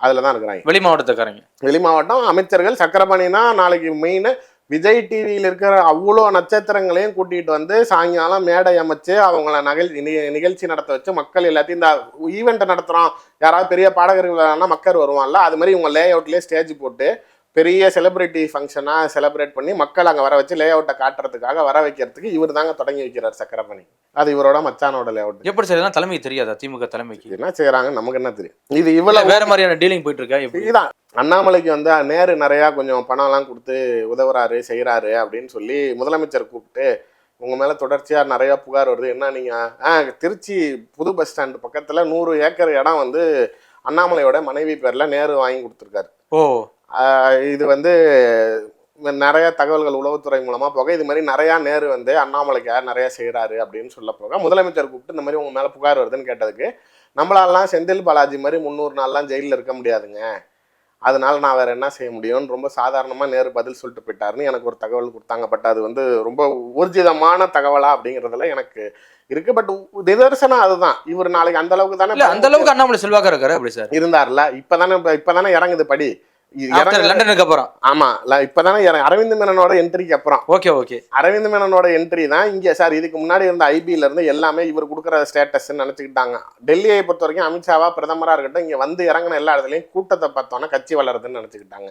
[SPEAKER 4] அதுல தான் இருக்கிறாங்க.
[SPEAKER 5] வெளி மாவட்டத்துக்காரங்க
[SPEAKER 4] வெளி மாவட்டம் அமைச்சர்கள் சக்கரபாணினா நாளைக்கு மெயின் விஜய் டிவியில் இருக்கிற அவ்வளோ நட்சத்திரங்களையும் கூட்டிகிட்டு வந்து சாயங்காலம் மேடை அமைச்சு அவங்கள நகல் நிகழ்ச்சி நடத்த வச்சு மக்கள் எல்லாத்தையும் இந்த ஈவெண்ட்டை நடத்துகிறோம் யாராவது பெரிய பாடகர்கள் வேணா மக்கள் வருவான்ல. அது மாதிரி இவங்க லே அவுட்லேயே ஸ்டேஜ் போட்டு பெரிய செலிபிரிட்டி ஃபங்க்ஷனாக செலிப்ரேட் பண்ணி மக்கள் அங்கே வர வச்சு லே அவுட்டை காட்டுறதுக்காக வர வைக்கிறதுக்கு இவர் தாங்க தொடங்கி வைக்கிறார் சக்கரபாணி அது இவரோட மச்சானோட லே அவுட்
[SPEAKER 5] எப்படி சார்? இதெல்லாம் தலைமைக்கு தெரியாதா? திமுக தலைமைக்கு?
[SPEAKER 4] என்ன செய்கிறாங்க நமக்கு என்ன தெரியும்? இது
[SPEAKER 5] இல்ல
[SPEAKER 4] இவ்வளவு
[SPEAKER 5] வேற மாதிரியான டீலிங் போயிட்டு இருக்கா?
[SPEAKER 4] இதுதான். அண்ணாமலைக்கு வந்து நேரு நிறையா கொஞ்சம் பணம்லாம் கொடுத்து உதவுறாரு செய்கிறாரு அப்படின்னு சொல்லி முதலமைச்சர் கூப்பிட்டு உங்கள் மேலே தொடர்ச்சியாக நிறையா புகார் வருது. என்ன நீங்கள் ஆ திருச்சி புது பஸ் ஸ்டாண்டு பக்கத்தில் நூறு ஏக்கர் இடம் வந்து அண்ணாமலையோட மனைவி பேரில் நேரு வாங்கி கொடுத்துருக்காரு.
[SPEAKER 5] ஓ.
[SPEAKER 4] இது வந்து நிறைய தகவல்கள் உளவுத்துறை மூலமா போக இது மாதிரி நிறையா நேரு வந்து அண்ணாமலைக்காக நிறைய செய்கிறாரு அப்படின்னு சொல்ல போக முதலமைச்சர் கூப்பிட்டு இந்த மாதிரி உங்க மேல புகார் வருதுன்னு கேட்டதுக்கு நம்மளாலாம் செந்தில் பாலாஜி மாதிரி முந்நூறு நாள்லாம் ஜெயிலில் இருக்க முடியாதுங்க. அதனால நான் வேற என்ன செய்ய முடியும்னு ரொம்ப சாதாரணமா நேரு பதில் சொல்லிட்டு போயிட்டாருன்னு எனக்கு ஒரு தகவல் கொடுத்தாங்க. பட் அது வந்து ரொம்ப ஊர்ஜிதமான தகவலா அப்படிங்கிறதுல எனக்கு இருக்கு. பட் நிதர்சனம் அதுதான். இவர் நாளைக்கு அந்த அளவுக்கு
[SPEAKER 5] இல்ல
[SPEAKER 4] தானே
[SPEAKER 5] அந்த அளவுக்கு அண்ணாமலை செல்வாக்கா இருக்காரு அப்படி சார்.
[SPEAKER 4] இருந்தார்ல இப்பதானே இப்பதானே இறங்குது படி. இது
[SPEAKER 5] ஆஃப்டர்
[SPEAKER 4] இறங்குது-
[SPEAKER 5] லண்டனுக்கு அப்புறம்.
[SPEAKER 4] ஆமா இப்பதானே அரவிந்த் மேனனோட என்ட்ரிக்கு அப்புறம்.
[SPEAKER 5] ஓகே ஓகே
[SPEAKER 4] அரவிந்த் மேனனோட என்ட்ரி தான் இங்க சார். இதுக்கு முன்னாடி இருந்த ஐபில இருந்து எல்லாமே இவர் கொடுக்குற ஸ்டேட்டஸ் நினைச்சுக்கிட்டாங்க. டெல்லியை பொறுத்த வரைக்கும் அமித்ஷாவா பிரதமரா இருக்கட்டும் இங்க வந்து இறங்கின எல்லா இடத்துலயும் கூட்டத்தை பார்த்தோன்னா கட்சி வளருதுன்னு நினைச்சுக்கிட்டாங்க.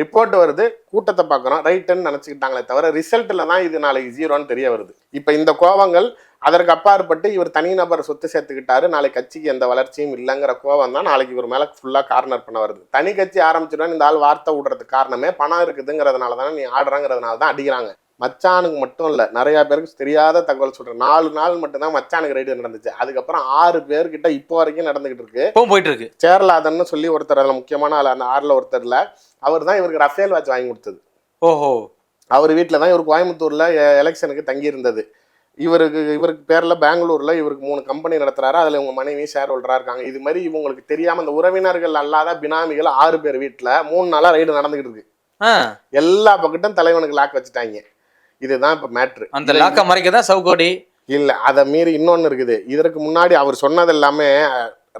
[SPEAKER 4] ரிப்போர்ட் வருது கூட்டத்தை பார்க்குறோம் ரைட்டுன்னு நினச்சிக்கிட்டாங்களே தவிர ரிசல்ட்டில் தான் இது நாளைக்கு ஜீரோன்னு தெரிய வருது. இப்போ இந்த கோவங்கள் அதற்கு அப்பாற்பட்டு இவர் தனிநபர் சொத்து சேர்த்துக்கிட்டாரு. நாளைக்கு கட்சிக்கு எந்த வளர்ச்சியும் இல்லைங்கிற கோவம் தான் நாளைக்கு இவர் மேலே ஃபுல்லாக கார்னர் பண்ண வருது. தனி கட்சி ஆரம்பிச்சிடும் இந்த ஆள் வார்த்தை விடுறதுக்கு காரணமே பணம் இருக்குதுங்கிறதுனால தானே நீ ஆடுறங்கிறதுனால தான் அடிக்கிறாங்க. மச்சானுக்கு மட்டும் இல்லை நிறைய பேருக்கு தெரியாத தகவல் சொல்கிறேன் நாலு நாள் மட்டும்தான் மச்சானுக்கு ரைடு நடந்துச்சு. அதுக்கப்புறம் ஆறு பேர்கிட்ட இப்போ வரைக்கும் நடந்துகிட்டு இருக்கு.
[SPEAKER 5] போயிட்டு இருக்கு.
[SPEAKER 4] சேர்லாதன்னு சொல்லி ஒருத்தர் அதில் முக்கியமான ஆள் அந்த ஆறில் ஒருத்தர்ல அவர் தான் இவருக்கு ரஃபேல் வாட்ச் வாங்கி கொடுத்தது.
[SPEAKER 5] ஓஹோ.
[SPEAKER 4] அவர் வீட்டில் தான் இவர் கோயம்புத்தூரில் எலெக்ஷனுக்கு தங்கியிருந்தது. இவருக்கு இவருக்கு பேரில் பெங்களூரில் இவருக்கு மூணு கம்பெனி நடத்துறாரு. அதில் இவங்க மனைவி ஷேர் ஹோல்டராக இருக்காங்க. இது மாதிரி இவங்களுக்கு தெரியாமல் இந்த உறவினர்கள் அல்லாத பினாமிகள் ஆறு பேர் வீட்டில் மூணு நாளாக ரைடு நடந்துகிட்டு இருக்கு. எல்லா பக்கட்டும் தலைவனுக்கு லாக் வச்சுட்டாங்க. இதுதான் இப்போ மேட்ரு
[SPEAKER 5] அந்த லாக்க மறைக்க தான் சவுகோடி?
[SPEAKER 4] இல்லை அதை மீறி இன்னொன்று இருக்குது. இதற்கு முன்னாடி அவர் சொன்னது எல்லாமே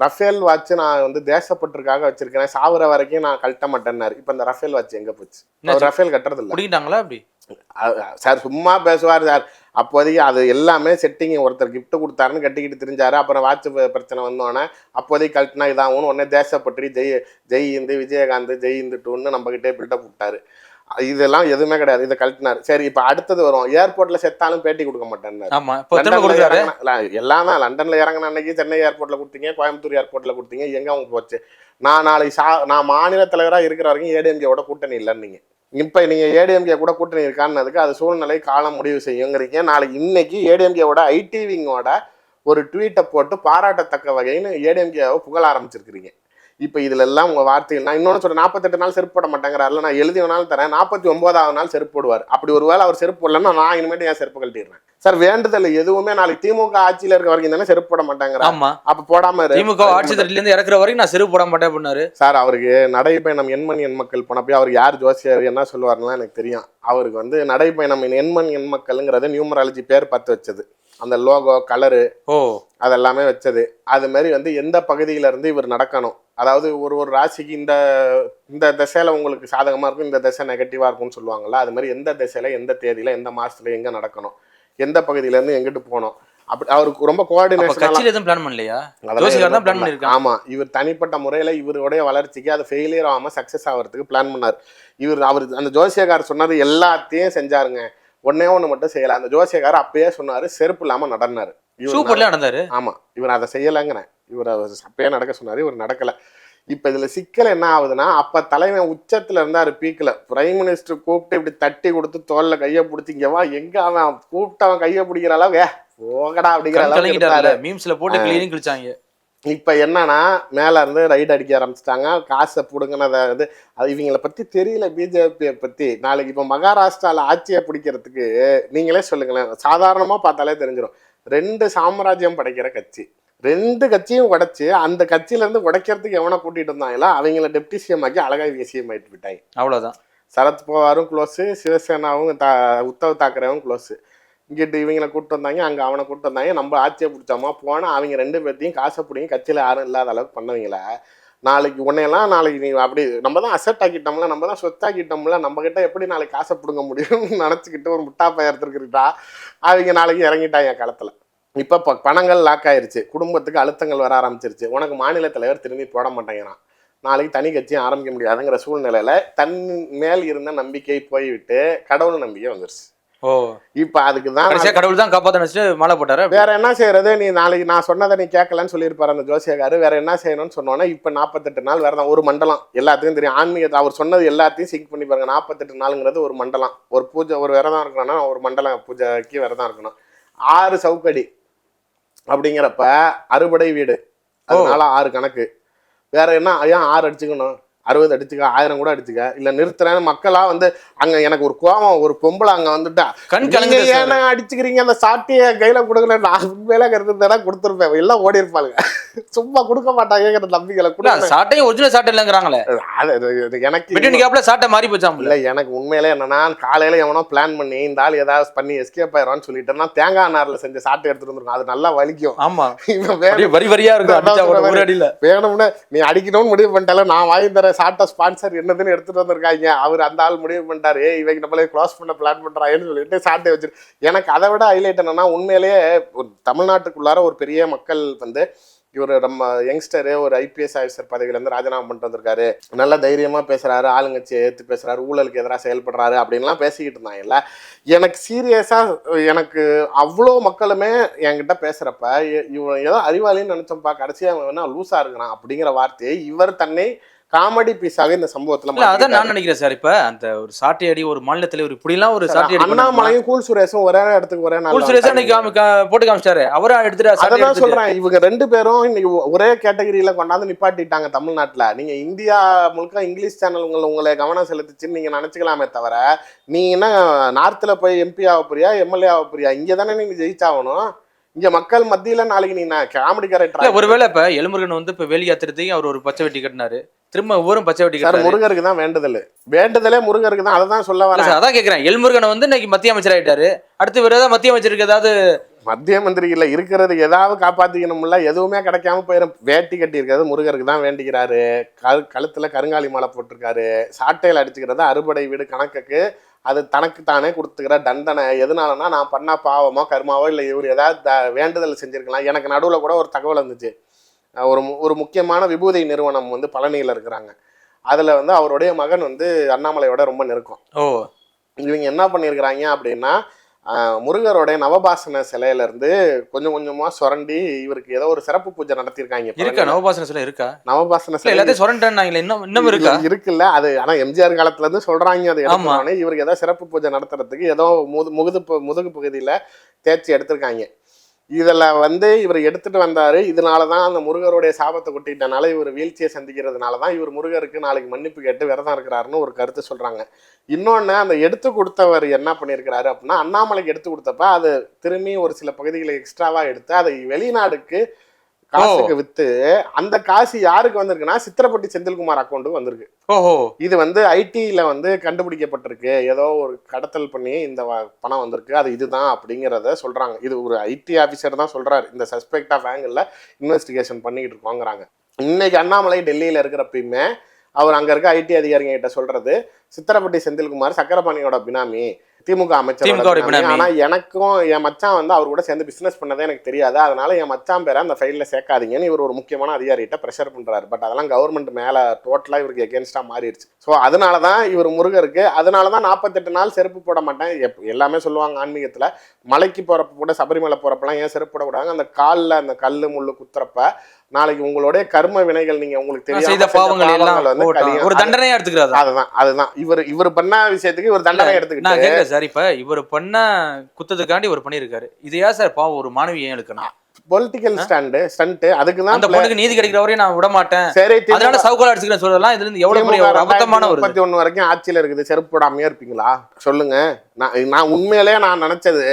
[SPEAKER 4] ரஃபேல் வாட்ச் நான் வந்து தேசப்பற்றுக்காக வச்சிருக்கிறேன் சாவுற வரைக்கும் நான் கழட்ட மாட்டேன்னாரு. இப்போ இந்த ரஃபேல் வாட்ச் எங்கே போச்சு? அவர் ரஃபேல் கட்டுறது இல்ல
[SPEAKER 5] அப்படி?
[SPEAKER 4] சார் சும்மா பேசுவார் சார். அப்போதைக்கு அது எல்லாமே செட்டிங் ஒருத்தர் gift கொடுத்தாருன்னு கட்டிக்கிட்டு தெரிஞ்சாரு. அப்புறம் வாட்ச் பிரச்சனை வந்தோடனே அப்போதைக்கு கழட்டினா இதாகும் உடனே தேசப்பற்றி ஜெய் ஜெய் இந்து விஜயகாந்த் ஜெய் இந்து டூன்னு நம்ம கிட்டே பில்டப் விட்டாரு. இதெல்லாம் எதுவுமே கிடையாது. இதை கழட்டினாரு. சரி இப்போ அடுத்தது வரும் ஏர்போர்ட்ல செத்தாலும் பேட்டி கொடுக்க இல்ல, எல்லாம் தான். லண்டன்ல இறங்கின அன்னைக்கு சென்னை ஏர்போர்ட்ல கொடுத்தீங்க கோயம்புத்தூர் ஏர்போர்ட்ல கொடுத்தீங்க. எங்க அவங்க போச்சு? நான் நாளைக்கு சா நான் மாநில தலைவரா இருக்கிற வரைக்கும் ஏடிஎம்கேவோட கூட்டணி இல்லைன்னீங்க. இப்போ நீங்கள் ஏடிஎம்கே கூட கூட்டணி இருக்கான்னதுக்கு அது சூழ்நிலை காலம் முடிவு செய்யுங்கிறீங்க. நாளைக்கு இன்னைக்கு ஏடிஎம்கேவோட ஐடிவிங்கோட ஒரு ட்வீட்டை போட்டு பாராட்டத்தக்க வகைன்னு ஏடிஎம்கேவை புகழ ஆரம்பிச்சிருக்கிறீங்க. இப்போ இதுல எல்லாம் உங்க வார்த்தைகள் நான் இன்னொன்று சொல்றேன் நாற்பத்தெட்டு நாள் செருப்பு போட மாட்டேங்கிறாருல நான் எழுதி வேணாலும் தரேன். நாற்பத்தி ஒன்பதாவது நாள் செருப்பு போடுவார். அப்படி ஒரு வேளை அவர் செருப்பு போடலன்னா நான் இனிமேட்டு என் செருப்பு கழட்டிடுறேன்? சார் வேண்டுதல் எதுவுமே நாளைக்கு திமுக ஆட்சியில இருக்க வரைக்கும் தானே செருப்பு போட மாட்டேங்கிறார்.
[SPEAKER 5] ஆமா.
[SPEAKER 4] அப்ப போடாம.
[SPEAKER 5] திமுக ஆட்சி தட்டில இருந்து இறக்குற வரைக்கும் நான் செருப்பு போட மாட்டேன் பண்ணாரு
[SPEAKER 4] சார் அவருக்கு நடைப்பயணம் எண்மண் எண் மக்கள் போனப்போ அவர் யார் ஜோசியர் என்ன சொல்லுவாருன்னா எனக்கு தெரியும். அவருக்கு வந்து நடைப்பயணம் எண்மண் எண் மக்கள்ங்கிறது நியூமராலஜி பேர் பார்த்து வச்சது. அந்த லோகோ கலரு
[SPEAKER 5] ஓ.
[SPEAKER 4] அதெல்லாமே வச்சது. அது மாதிரி வந்து எந்த பகுதியில இருந்து இவர் நடக்கணும்? அதாவது ஒரு ஒரு ராசிக்கு இந்த இந்த திசையில உங்களுக்கு சாதகமா இருக்கும் இந்த திசை நெகட்டிவா இருக்கும்னு சொல்லுவாங்கல்ல அது மாதிரி எந்த திசையில எந்த தேதியில எந்த மாசத்துல எங்க நடக்கணும்? எந்த பகுதியில இருந்து எங்கிட்டு போகணும்? அப்படி அவருக்கு ரொம்ப கோஆர்டினேஷன்
[SPEAKER 5] எதுவும் பிளான் பண்ணலையா?
[SPEAKER 4] அதெல்லாம்
[SPEAKER 5] பிளான். பண்ணிருக்காங்க.
[SPEAKER 4] ஆமா இவர் தனிப்பட்ட முறையில இவருடைய வளர்ச்சிக்கு அது ஃபெயிலியர் ஆகாம சக்சஸ் ஆகிறதுக்கு பிளான் பண்ணார். இவர் அவர் அந்த ஜோசியக்கார் சொன்னது எல்லாத்தையும் செஞ்சாருங்க. ஒண்ணே ஒண்ணு மட்டும் செய்யல. அந்த ஜோசியக்கார் அப்பயே சொன்னாரு செருப்பு இல்லாம நடந்தாரு. இவர்
[SPEAKER 5] சூப்பர்ல நடந்தாரு?
[SPEAKER 4] ஆமா. இவர் அதை செய்யலைங்கிறேன். இவர் அப்பயே நடக்க சொன்னாரு இவர் நடக்கல. இப்ப இதுல சிக்கல் என்ன ஆகுதுன்னா அப்ப தலைவன் உச்சத்துல இருந்தாரு பீக்ல பிரைம் மினிஸ்டர் கூப்பிட்டு இப்படி தட்டி கொடுத்து தோல்ல கைய பிடிச்சி இங்க வா எங்க அவன்? கூப்பிட்டு அவன் கைய பிடிக்கிற அளவுக்கு "ஏ, போகடா அப்படிங்கிற அளவுக்கு.
[SPEAKER 5] மீம்ஸ்ல போட்டு கிளீனிங் கிழிச்சாங்க.
[SPEAKER 4] இப்ப என்னன்னா மேல இருந்து ரைட் அடிக்க ஆரம்பிச்சிட்டாங்க. காசை புடுங்கினதை வந்து அது இவங்களை பத்தி தெரியல. பிஜேபியை பத்தி. நாளைக்கு இப்ப மகாராஷ்டிரால ஆட்சியை பிடிக்கிறதுக்கு நீங்களே சொல்லுங்களேன். சாதாரணமா பார்த்தாலே தெரிஞ்சிடும் ரெண்டு சாம்ராஜ்யம் படைக்கிற கட்சி. ரெண்டு கட்சியும் உடைச்சு அந்த கட்சியில இருந்து உடைக்கிறதுக்கு எவனை கூட்டிட்டு வந்தாங்களோ அவங்கள டெப்டி சிஎம் ஆக்கி அழகா இவங்க சிஎம் ஆயிட்டு விட்டாங்க.
[SPEAKER 5] அவ்வளவுதான்.
[SPEAKER 4] சரத் பவாரும் க்ளோஸு சிவசேனாவும் தா உத்தவ் தாக்கரேவும் க்ளோஸு இங்கிட்டு இவங்களை கூப்பிட்டு வந்தாங்க அங்கே அவனை கூப்பிட்டு வந்தாங்க. நம்ம ஆட்சியை பிடிச்சோமா? போனால் அவங்க ரெண்டு பேர்த்தையும் காசை பிடிங்க கட்சியில் யாரும் இல்லாத அளவுக்கு பண்ணவங்கள? நாளைக்கு உன்னையெல்லாம் நாளைக்கு நீ அப்படி நம்ம தான் அசெட் ஆக்கிட்டோம்ல நம்ம தான் சொத்தாக்கிட்டோம்ல நம்ம கிட்ட எப்படி நாளைக்கு காசை பிடுங்க முடியும்னு நினச்சிக்கிட்டு ஒரு முட்டா எடுத்துருக்கிட்டா அவங்க நாளைக்கு இறங்கிட்டாங்க களத்தில். இப்போ ப பணங்கள் லாக் ஆயிருச்சு. குடும்பத்துக்கு அழுத்தங்கள் வர ஆரம்பிச்சிருச்சு. உனக்கு மாநில தலைவர் திரும்பி போட மாட்டேங்கிறான். நாளைக்கு தனி கட்சியும் ஆரம்பிக்க முடியாதுங்கிற சூழ்நிலையில் தன் மேல் இருந்த நம்பிக்கை போய்விட்டு கடவுள் நம்பிக்கை வந்துருச்சு.
[SPEAKER 5] ஓ.
[SPEAKER 4] இப்போ அதுக்கு தான்
[SPEAKER 5] கடவுள் தான் காப்பாத்த நினைச்சிட்டு மாலை போட்டாரு?
[SPEAKER 4] வேற என்ன செய்யறது? நீ நாளைக்கு நான் சொன்னதை நீ கேட்கலன்னு சொல்லியிருப்பாரு அந்த ஜோசியக்காரு. வேற என்ன செய்யணும்னு சொன்னோன்னா இப்போ நாற்பத்தெட்டு நாள் வேற தான் ஒரு மண்டலம். எல்லாத்துக்கும் தெரியும். ஆன்மீகத்தை அவர் சொன்னது எல்லாத்தையும் சிங்க் பண்ணி பாருங்க. நாற்பத்தெட்டு நாளுங்கிறது ஒரு மண்டலம். ஒரு பூஜை ஒரு விரதம் இருக்கணும்னா ஒரு மண்டலம் பூஜைக்கு விரதம் இருக்கணும். ஆறு சவுக்கடி அப்படிங்கிறப்ப அறுபடை வீடு. அதனால ஆறு கணக்கு. வேற என்ன? ஏன் ஆறு அடிச்சுக்கணும்? அறுபது அடிச்சுக்க ஆயிரம் கூட அடிச்சுக்க. இல்ல நிறுத்துறேன்னு மக்களா வந்து அங்க எனக்கு ஒரு கோவம் ஒரு பொம்பளை அங்க வந்துட்டா.
[SPEAKER 5] கண்
[SPEAKER 4] நீங்க
[SPEAKER 5] கலங்குது சார்.
[SPEAKER 4] ஏன்னா அடிச்சுக்கிறீங்க? அந்த சாட்டியை கையில கொடுக்கல நான் உண்மையில கருத்து கொடுத்துருப்பேன். எல்லாம் ஓடி இருப்பாளுங்க. சும்மா கொடுக்க மாட்டாங்கிற நம்பிக்கையில கொடுப்பேன்
[SPEAKER 5] சாட்டையும் ஒரிஜினல் சாட்டை இல்லைங்கிறாங்களே.
[SPEAKER 4] அது- எனக்கு
[SPEAKER 5] பிட்வீன் கேப்ல சாட்டை மாறி போச்சாம்ல
[SPEAKER 4] இல்ல எனக்கு உண்மையிலே என்னன்னா காலையில எவனோ பிளான் பண்ணி இந்த ஆள் ஏதாவது பண்ணி எஸ்கேப் ஆயிடுவான்னு சொல்லிட்டேன்னா தேங்காய் நார்ல செஞ்ச சாட்டை எடுத்துட்டு வந்துருக்கும் அது நல்லா வலிக்கும்.
[SPEAKER 5] ஆமா. வரி வரியா இருக்கும்
[SPEAKER 4] வேணும்னு நீ அடிக்கணும்னு முடிவு பண்ணிட்டால நான் வாங்கி தரேன். சாட்டா ஸ்பான்சர் என்னதுன்னு எடுத்துட்டு வந்திருக்காங்க. அவர் அந்த ஆள் முடிவு பண்ணிட்டாரு. ஏ இவங்க நம்மளே க்ளோஸ் பண்ண பிளான் பண்ணுறாங்கன்னு சொல்லிட்டு சாட்டை வச்சிரு எனக்கு அதை விட ஹைலைட் என்னன்னா உண்மையிலேயே ஒரு தமிழ்நாட்டுக்குள்ளார ஒரு பெரிய மக்கள் வந்து இவர் நம்ம யங்ஸ்டரு ஒரு ஐபிஎஸ் ஆஃபீஸர் பதவியிலேருந்து ராஜினாமா பண்ணிட்டு வந்திருக்காரு. நல்ல தைரியமாக பேசுகிறாரு ஆளுங்கட்சியை ஏற்று பேசுகிறாரு ஊழலுக்கு எதிராக செயல்படுறாரு அப்படின்லாம் பேசிக்கிட்டு இருந்தாங்கல்ல எனக்கு சீரியஸாக எனக்கு அவ்வளோ மக்களுமே என்கிட்ட பேசுகிறப்ப இவன் ஏதோ அறிவாளின்னு நினைச்சோம்ப்பா கடைசியாக அவன் வேணா லூஸாக இருக்கிறான் அப்படிங்கிற வார்த்தையை இவர் தன்னை காமெடி பீஸாக இந்த சம்பவத்துல
[SPEAKER 5] அதான் நான். நினைக்கிறேன் சார். இப்ப அந்த ஒரு சாட்டை அடி ஒரு மாநிலத்துல ஒரு இப்படி எல்லாம் ஒரு சாட்டை அடி பண்ணாம-
[SPEAKER 4] அண்ணாமலையும் கூல் சுரேஷும் ஒரே இடத்துக்கு ஒரே
[SPEAKER 5] கூல் சுரேஷ் அன்னைக்கு போட்டு காமிச்சிட்டாரு. அவரா எடுத்துட்டு
[SPEAKER 4] அதான் சொல்றேன். இவங்க ரெண்டு பேரும் இன்னைக்கு ஒரே கேட்டகரியில கொண்டாந்து நிப்பாட்டிட்டாங்க தமிழ்நாட்டுல. நீங்க இந்தியா முழுக்க இங்கிலீஷ் சேனல் உங்களை உங்களை கவனம் செலுத்துச்சுன்னு நீங்க நினைச்சுக்கலாமே தவிர நீங்க என்ன நார்த்ல போய் எம்பி ஆக போறியா எம்எல்ஏ ஆக போறியா? இங்க தானே நீங்க ஜெயிச்சாகணும். இங்க மக்கள் மத்தியில நாளைக்கு நீ காமெடி
[SPEAKER 5] இல்ல
[SPEAKER 4] கேரக்டர்?
[SPEAKER 5] ஒருவேளை இப்ப எலுமுருகன் வந்து இப்ப வேலி யாத்திரத்துக்கு அவர் ஒரு பச்சை வெட்டி கட்டினாரு. திரும்ப ஒவ்வொரு பச்சை வெட்டி
[SPEAKER 4] சார் முருகருக்கு தான் வேண்டுதல். வேண்டுதலே முருகருக்கு தான். அதை தான் சொல்ல
[SPEAKER 5] இல்ல
[SPEAKER 4] வரேன்
[SPEAKER 5] அதான் கேக்குறேன். எல்முருகன் வந்து இன்னைக்கு மத்திய அமைச்சர் ஆயிட்டாரு. அடுத்து வேற ஏதாவது மத்திய அமைச்சருக்கு ஏதாவது
[SPEAKER 4] மத்திய மந்திரிகள் இருக்கிறது ஏதாவது காப்பாத்திக்கணும்ல. எதுவுமே கிடைக்காம போயிடும் வேட்டி கட்டி இருக்கிறது முருகருக்கு தான் வேண்டிக்கிறாரு. கழு கழுத்துல கருங்காலி மாலை போட்டிருக்காரு. சாட்டையில் அடிச்சுக்கிறது அறுபடை வீடு கணக்குக்கு. அது தனக்கு தானே கொடுத்துக்கிற தண்டனை. எதனாலனா நான் பண்ண பாவமோ கர்மாவோ இல்லை இவர் ஏதாவது த- வேண்டுதல் செஞ்சிருக்கலாம். எனக்கு நடுவில் கூட ஒரு தகவல் இருந்துச்சு ஒரு ஒரு முக்கியமான விபூதி நிறுவனம் வந்து பழனியில் இருக்கிறாங்க. அதில் வந்து அவருடைய மகன் வந்து அண்ணாமலையோட ரொம்ப நெருக்கம்.
[SPEAKER 5] ஓ.
[SPEAKER 4] இவங்க என்ன பண்ணியிருக்கிறாங்க அப்படின்னா முருகருடைய நவபாசன சிலையில இருந்து கொஞ்சம் கொஞ்சமா சுரண்டி இவருக்கு ஏதோ ஒரு சிறப்பு பூஜை நடத்தியிருக்காங்க
[SPEAKER 5] இருக்கா. நவபாசன சிலை இருக்கா?
[SPEAKER 4] நவபாசன சிலை
[SPEAKER 5] எல்லாத்தையும் சொரண்டாங்க இன்னும் இன்னும் இருக்கா?
[SPEAKER 4] இருக்குல்ல. அது ஆனா எம்ஜிஆர் காலத்துல இருந்து சொல்றாங்க அது. எடுத்தோடனே இவருக்கு ஏதோ சிறப்பு பூஜை நடத்துறதுக்கு ஏதோ முது முகுது முதுகு பகுதியில தேய்ச்சி எடுத்திருக்காங்க. இதில் வந்து இவர் எடுத்துகிட்டு வந்தார். இதனால தான் அந்த முருகருடைய சாபத்தை கொட்டிட்டனால இவர் வீழ்ச்சியை சந்திக்கிறதுனால தான் இவர் முருகருக்கு நாளைக்கு மன்னிப்பு கேட்டு விரதம் இருக்கிறாருன்னு ஒரு கருத்து சொல்கிறாங்க இன்னொன்று அந்த எடுத்து கொடுத்தவர் என்ன பண்ணியிருக்கிறாரு அப்படின்னா அண்ணாமலைக்கு எடுத்து கொடுத்தப்ப அது திரும்பி ஒரு சில பகுதிகளை எக்ஸ்ட்ராவாக எடுத்து அதை வெளிநாடுக்கு காசுக்கு வித்து அந்த காசு யாருக்கு வந்திருக்குன்னா சித்திரப்பட்டி செந்தில்குமார் அக்கௌண்ட்டுக்கு வந்திருக்கு.
[SPEAKER 5] ஓஹோ.
[SPEAKER 4] இது வந்து ஐடியில் வந்து கண்டுபிடிக்கப்பட்டிருக்கு. ஏதோ ஒரு கடத்தல் பண்ணி இந்த பணம் வந்திருக்கு. அது இதுதான் அப்படிங்கிறத சொல்கிறாங்க இது ஒரு ஐடி ஆஃபீஸர் தான் சொல்கிறாரு இந்த சஸ்பெக்ட் ஆஃப் ஆங்கிளில் இன்வெஸ்டிகேஷன் பண்ணிக்கிட்டு இருக்கோங்கிறாங்க இன்னைக்கு அண்ணாமலை டெல்லியில் இருக்கிறப்பயுமே அவர் அங்கே இருக்க ஐடி அதிகாரிங்க கிட்ட சொல்கிறது சித்திரப்பட்டி செந்தில்குமார் சக்கரபாணியோட பினாமி திமுக அமைச்சர். ஆனா எனக்கும் என் மச்சான் வந்து அவர் கூட சேர்ந்து பிசினஸ் பண்ணதே எனக்கு தெரியாது. அதனால என் மச்சான் பேரை அந்த ஃபைல்ல சேர்க்காதீங்கன்னு இவர் ஒரு முக்கியமான அதிகாரிகிட்ட ப்ரெஷர் பண்றாரு. பட் அதெல்லாம் கவர்மெண்ட் மேல டோட்டலா இவருக்கு எகேன்ஸ்டா மாறிடுச்சு. ஸோ அதனால தான் இவர் முருகருக்கு அதனால தான் நாற்பத்தெட்டு நாள் செருப்பு போட மாட்டேன். எல்லாமே சொல்லுவாங்க ஆன்மீகத்துல. மலைக்கு போறப்ப கூட சபரிமலை போறப்பெல்லாம் ஏன் செருப்பு போடக்கூடாது அந்த காலில் அந்த கல்லு முள்ளு குத்துறப்ப நாளைக்கு உங்களுடைய கர்ம வினைகள் நீங்க உங்களுக்கு தெரியாம.
[SPEAKER 5] ஒரு தண்டனையா எடுத்துக்கிறாரு?
[SPEAKER 4] அதுதான் அதுதான். இவர் இவர் பண்ண விஷயத்துக்கு இவர் தண்டனை எடுத்துக்கிட்டு
[SPEAKER 5] சார். இப்ப இவர் பண்ண குத்தத்துக்காண்டி இவர் பண்ணிருக்காரு இது ஏன் சார் பாவம் ஒரு மாணவி ஏன் இழுக்கணும்
[SPEAKER 4] பொலிட்டிக்கல் ஸ்டாண்டு ஸ்டண்ட் அதுக்கு தான்
[SPEAKER 5] அந்த பொண்ணுக்கு நீதி கிடைக்கிற வரையும் நான் விட மாட்டேன்.
[SPEAKER 4] சரி
[SPEAKER 5] அதனால சவுக்கால அடிச்சுக்கிறேன் சொல்லலாம் இதுல இருந்து எவ்வளவு பெரிய ஒரு அபத்தமான ஒரு.
[SPEAKER 4] முப்பத்தி ஒண்ணு வரைக்கும் ஆட்சியில இருக்குது. செருப்பு போடாமையே இருப்பீங்களா? சொல்லுங்க. நான் நான் உண்மையிலேயே நான் நினைச்சது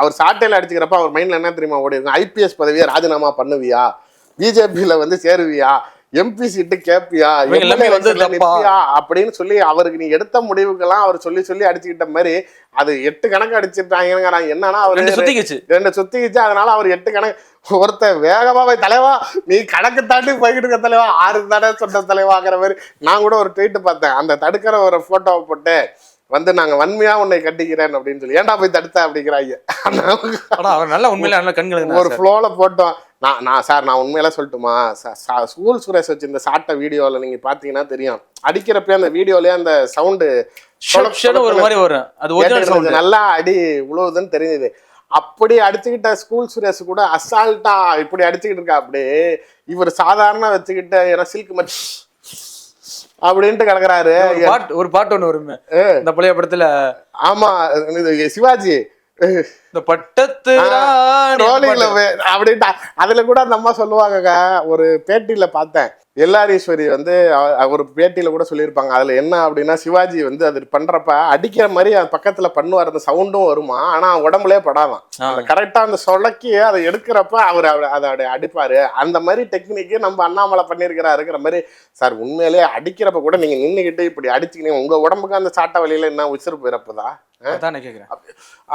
[SPEAKER 4] அவர் சாட்டையில அடிச்சுக்கிறப்ப அவர் மைண்ட்ல என்ன தெரியுமா ஓடி இருக்கும் ஐபிஎஸ் பதவியை ராஜினாமா பண்ணுவியா? பிஜேபியில வந்து சேருவியா? எம்பி சீட்டு கேப்பியா? அப்படின்னு சொல்லி அவருக்கு நீ எடுத்த முடிவுக்கெல்லாம் அவர் சொல்லி சொல்லி அடிச்சுக்கிட்ட மாதிரி அது எட்டு கணக்கு அடிச்சிட்டாங்கிறாங்க என்னன்னா அவர்
[SPEAKER 5] ரெண்டு சுத்திக்கிச்சு.
[SPEAKER 4] ரெண்டு சுத்திக்கிச்சு. அதனால அவர் எட்டு கணக்கு. ஒருத்தன் வேகமா போய் தலைவா நீ கணக்கு தாண்டி போய்கிட்டு இருக்க தலைவா. ஆறு தடவை சொன்ன தலைவாங்கிற மாதிரி நான் கூட ஒரு ட்வீட் பார்த்தேன். அந்த தடுக்கிற ஒரு போட்டோவை போட்டு வந்து நாங்க வன்மையா உன்னை கட்டிக்கிறேன் அப்படின்னு சொல்லி. ஏன்டா போய் தடுத்த அப்படிங்கிறாங்க.
[SPEAKER 5] அவர் நல்ல உண்மையில நல்ல கண்கள்
[SPEAKER 4] ஒரு ஃப்ளோல போட்டோம். நான் நான் சார் நான் உண்மையில சொல்லட்டுமா? ஸ்கூல் சுரேஷ் வச்சு இந்த சாட்ட வீடியோல நீங்க பாத்தீங்கன்னா தெரியும். அடிக்கிறப்ப அந்த வீடியோலயே அந்த சவுண்டு
[SPEAKER 5] ஒரு மாதிரி வரும். அது
[SPEAKER 4] நல்லா அடி உழுவுதுன்னு தெரிஞ்சது. அப்படி அடிச்சுக்கிட்ட ஸ்கூல் சுரேஷ் கூட அசால்ட்டா இப்படி அடிச்சுக்கிட்டு இருக்கா? அப்படியே இவர் சாதாரண வச்சுக்கிட்ட ஏன்னா சில்க் மச் அப்படின்ட்டு கிடக்குறாரு
[SPEAKER 5] ஒரு பாட்டு ஒரு பாட்டு ஒண்ணு வருமே. இந்த பழைய படத்துல.
[SPEAKER 4] ஆமா சிவாஜி.
[SPEAKER 5] இந்த பட்டத்து.
[SPEAKER 4] அப்படின்ட்டு. அதுல கூட அந்த அம்மா சொல்லுவாங்கங்க ஒரு பேட்டியில பார்த்தேன். எல்லாரீஸ்வரி வந்து அவ- அவ ஒரு பேட்டியில கூட சொல்லியிருப்பாங்க. அதுல என்ன அப்படின்னா சிவாஜி வந்து அது பண்றப்ப அடிக்கிற மாதிரி அது பக்கத்துல பண்ணுவார். அந்த சவுண்டும் வருமா? ஆனா உடம்புலயே படாதான்.
[SPEAKER 5] ஆ.
[SPEAKER 4] அந்த சொலக்கி அதை எடுக்கிறப்ப அவர் அவ- அதை அப்படியே அடிப்பாரு. அந்த மாதிரி டெக்னிக்கு நம்ம அண்ணாமலை பண்ணியிருக்கிறாருங்கிற மாதிரி. சார் உண்மையிலேயே அடிக்கிறப்ப கூட நீங்க நின்னுக்கிட்டு இப்படி அடிச்சுக்கினீங்க. உங்க உடம்புக்கு அந்த சாட்ட வழியில என்ன உச்சிரு போயிறப்பதா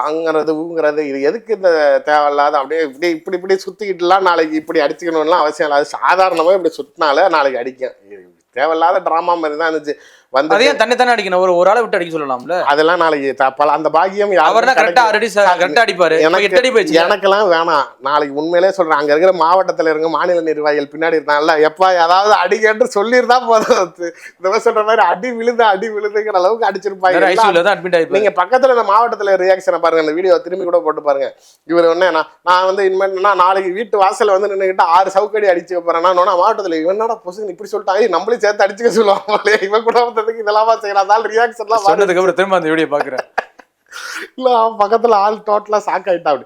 [SPEAKER 4] அங்கிறது ஊங்கிறது இது எதுக்கு இந்த தேவையில்லாத அப்படியே இப்படி இப்படி இப்படி சுத்திக்கிட்டுலாம் நாளைக்கு இப்படி அடிச்சுக்கணும்லாம் அவசியம் இல்லை. அது இப்படி சுத்தினால நாளைக்கு அடிக்கும். தேவையில்லாத டிராமா மாதிரி தான் இருந்துச்சு. வந்து
[SPEAKER 5] அதையும் தன்னை தானே அடிக்கணும். ஒரு ஒரு ஆளை விட்டு அடிக்க சொல்லலாம்ல?
[SPEAKER 4] அதெல்லாம் நாளைக்கு பல அந்த பாக்கியம்
[SPEAKER 5] அவர்னா கரெக்டா. ஆல்ரெடி கரெக்டா அடிப்பாரு இப்ப எட்டு அடி
[SPEAKER 4] எனக்கு
[SPEAKER 5] போயிடுச்சு
[SPEAKER 4] எனக்கெல்லாம் வேணாம். நாளைக்கு உண்மையிலே சொல்றேன். அங்க இருக்கிற மாவட்டத்துல இருங்க மாநில நிர்வாகிகள் பின்னாடி இருந்தாங்கல்ல எப்பா ஏதாவது அடிக்கன்று சொல்லியிருந்தா போதும். இந்த மாதிரி சொல்ற மாதிரி அடி விழுது அடி விழுதுங்கிற அளவுக்கு அடிச்சிருப்பாங்க.
[SPEAKER 5] அட்மிட் ஆயிப்பாரு.
[SPEAKER 4] நீங்க பக்கத்துல இந்த மாவட்டத்துல ரியாக்ஷனை பாருங்க. இந்த வீடியோ திரும்பி கூட போட்டு பாருங்க. இவர் என்ன நான் வந்து இனிமேல் நாளைக்கு வீட்டு வாசல்ல வந்து நின்னுக்கிட்டு ஆறு சவுக்கடி அடிச்சு போறேன்னா மாவட்டத்துல இவன் என்னடா பொசுங்க இப்படி சொல்லிட்டாங்க நம்மளையும் சேர்த்து அடிச்சுக்க சொல்லுவாங்க இவன் கூட வந்ததுக்கு இதெல்லாமா செய்யலாம். அதனால ரியாக்ஷன்லாம்
[SPEAKER 5] சொன்னதுக்கு அப்புறம் திரும்ப அந்த வீடியோ பாக்குறேன்
[SPEAKER 4] இல்ல அவன் பக்கத்துல ஆள் டோட்டலா ஷாக் ஆயிட்டா அப்படி.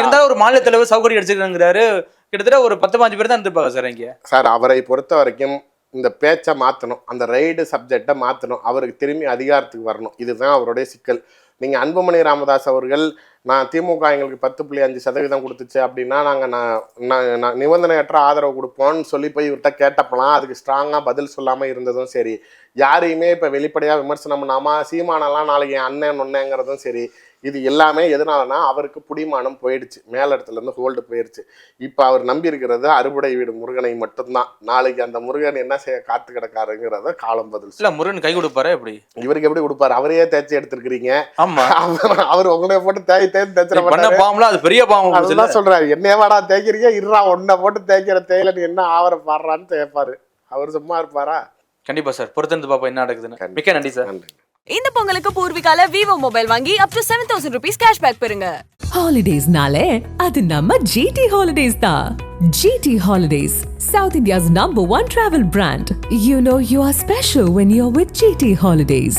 [SPEAKER 5] இருந்தாலும் ஒரு மாநில தலைவர் சவுக்கடி அடிச்சிருக்காங்கிறாரு. கிட்டத்தட்ட ஒரு பத்து பாஞ்சு பேர் தான் இருந்திருப்பாங்க சார் இங்க.
[SPEAKER 4] சார் அவரை பொறுத்த வரைக்கும் இந்த பேச்சை மாற்றணும் அந்த ரைடு சப்ஜெக்டை மாற்றணும் அவருக்கு திரும்பி அதிகாரத்துக்கு வரணும். இதுதான் அவருடைய சிக்கல். நீங்கள் அன்புமணி ராமதாஸ் அவர்கள் நான் திமுக எங்களுக்கு பத்து புள்ளி அஞ்சு சதவீதம் கொடுத்துச்சு அப்படின்னா நாங்கள் நான் நான் நிபந்தனையற்ற ஆதரவு கொடுப்போம்னு சொல்லி போய் இவர்கிட்ட கேட்டப்பலாம் அதுக்கு ஸ்ட்ராங்காக பதில் சொல்லாமல் இருந்ததும் சரி. யாரையுமே இப்போ வெளிப்படையாக விமர்சனம் பண்ணாமல் சீமானெல்லாம் நாளைக்கு என் அண்ணன் ஒன்னேங்கிறதும் சரி இது எல்லாமே எதனாலனா அவருக்கு புடிமானம் போயிடுச்சு. மேலிடத்துல இருந்து ஹோல்டு போயிடுச்சு இப்போ அவர் நம்பி இருக்கிறது அறுபடை வீடு முருகனை மட்டும்தான். நாளைக்கு அந்த முருகன் என்ன செய்ய காத்து கிடக்காருங்கிறத காலம் பதில்.
[SPEAKER 5] இல்ல முருகன் கை கொடுப்பாரு எப்படி?
[SPEAKER 4] இவருக்கு எப்படி கொடுப்பாரு? அவரையே தேய்ச்சி எடுத்திருக்கிறீங்க.
[SPEAKER 5] ஆமா.
[SPEAKER 4] அவர் அவர் உங்களை போட்டு தேய் தேய் தேய்ச்சிட
[SPEAKER 5] நீ பண்ண
[SPEAKER 4] மாட்டாரு.
[SPEAKER 5] பாவம்ல அது பெரிய இல்ல
[SPEAKER 4] அதுதான் சொல்றாரு. என்னைய வாடா தேய்க்கிறீங்க? இருறா ஒன்ன போட்டு தேய்க்கிற தேயில நீ என்ன ஆவர பாடுறான்னு தேய்ப்பாரு. அவர் சும்மா இருப்பாரா?
[SPEAKER 5] கண்டிப்பா சார். பொறுத்திருந்து பாப்பா என்ன நடக்குதுன்னு. மிக்க நன்றி சார்.
[SPEAKER 1] இந்த பொங்கலுக்கு பூர்விகால விவோ மொபைல் வாங்கி up to seven thousand rupees cashback பெறுங்க.
[SPEAKER 2] Holidays-நாலே அது நம்ம GT Holidays தான். GT Holidays, South India's number one travel brand. You know you are special when you're with GT Holidays.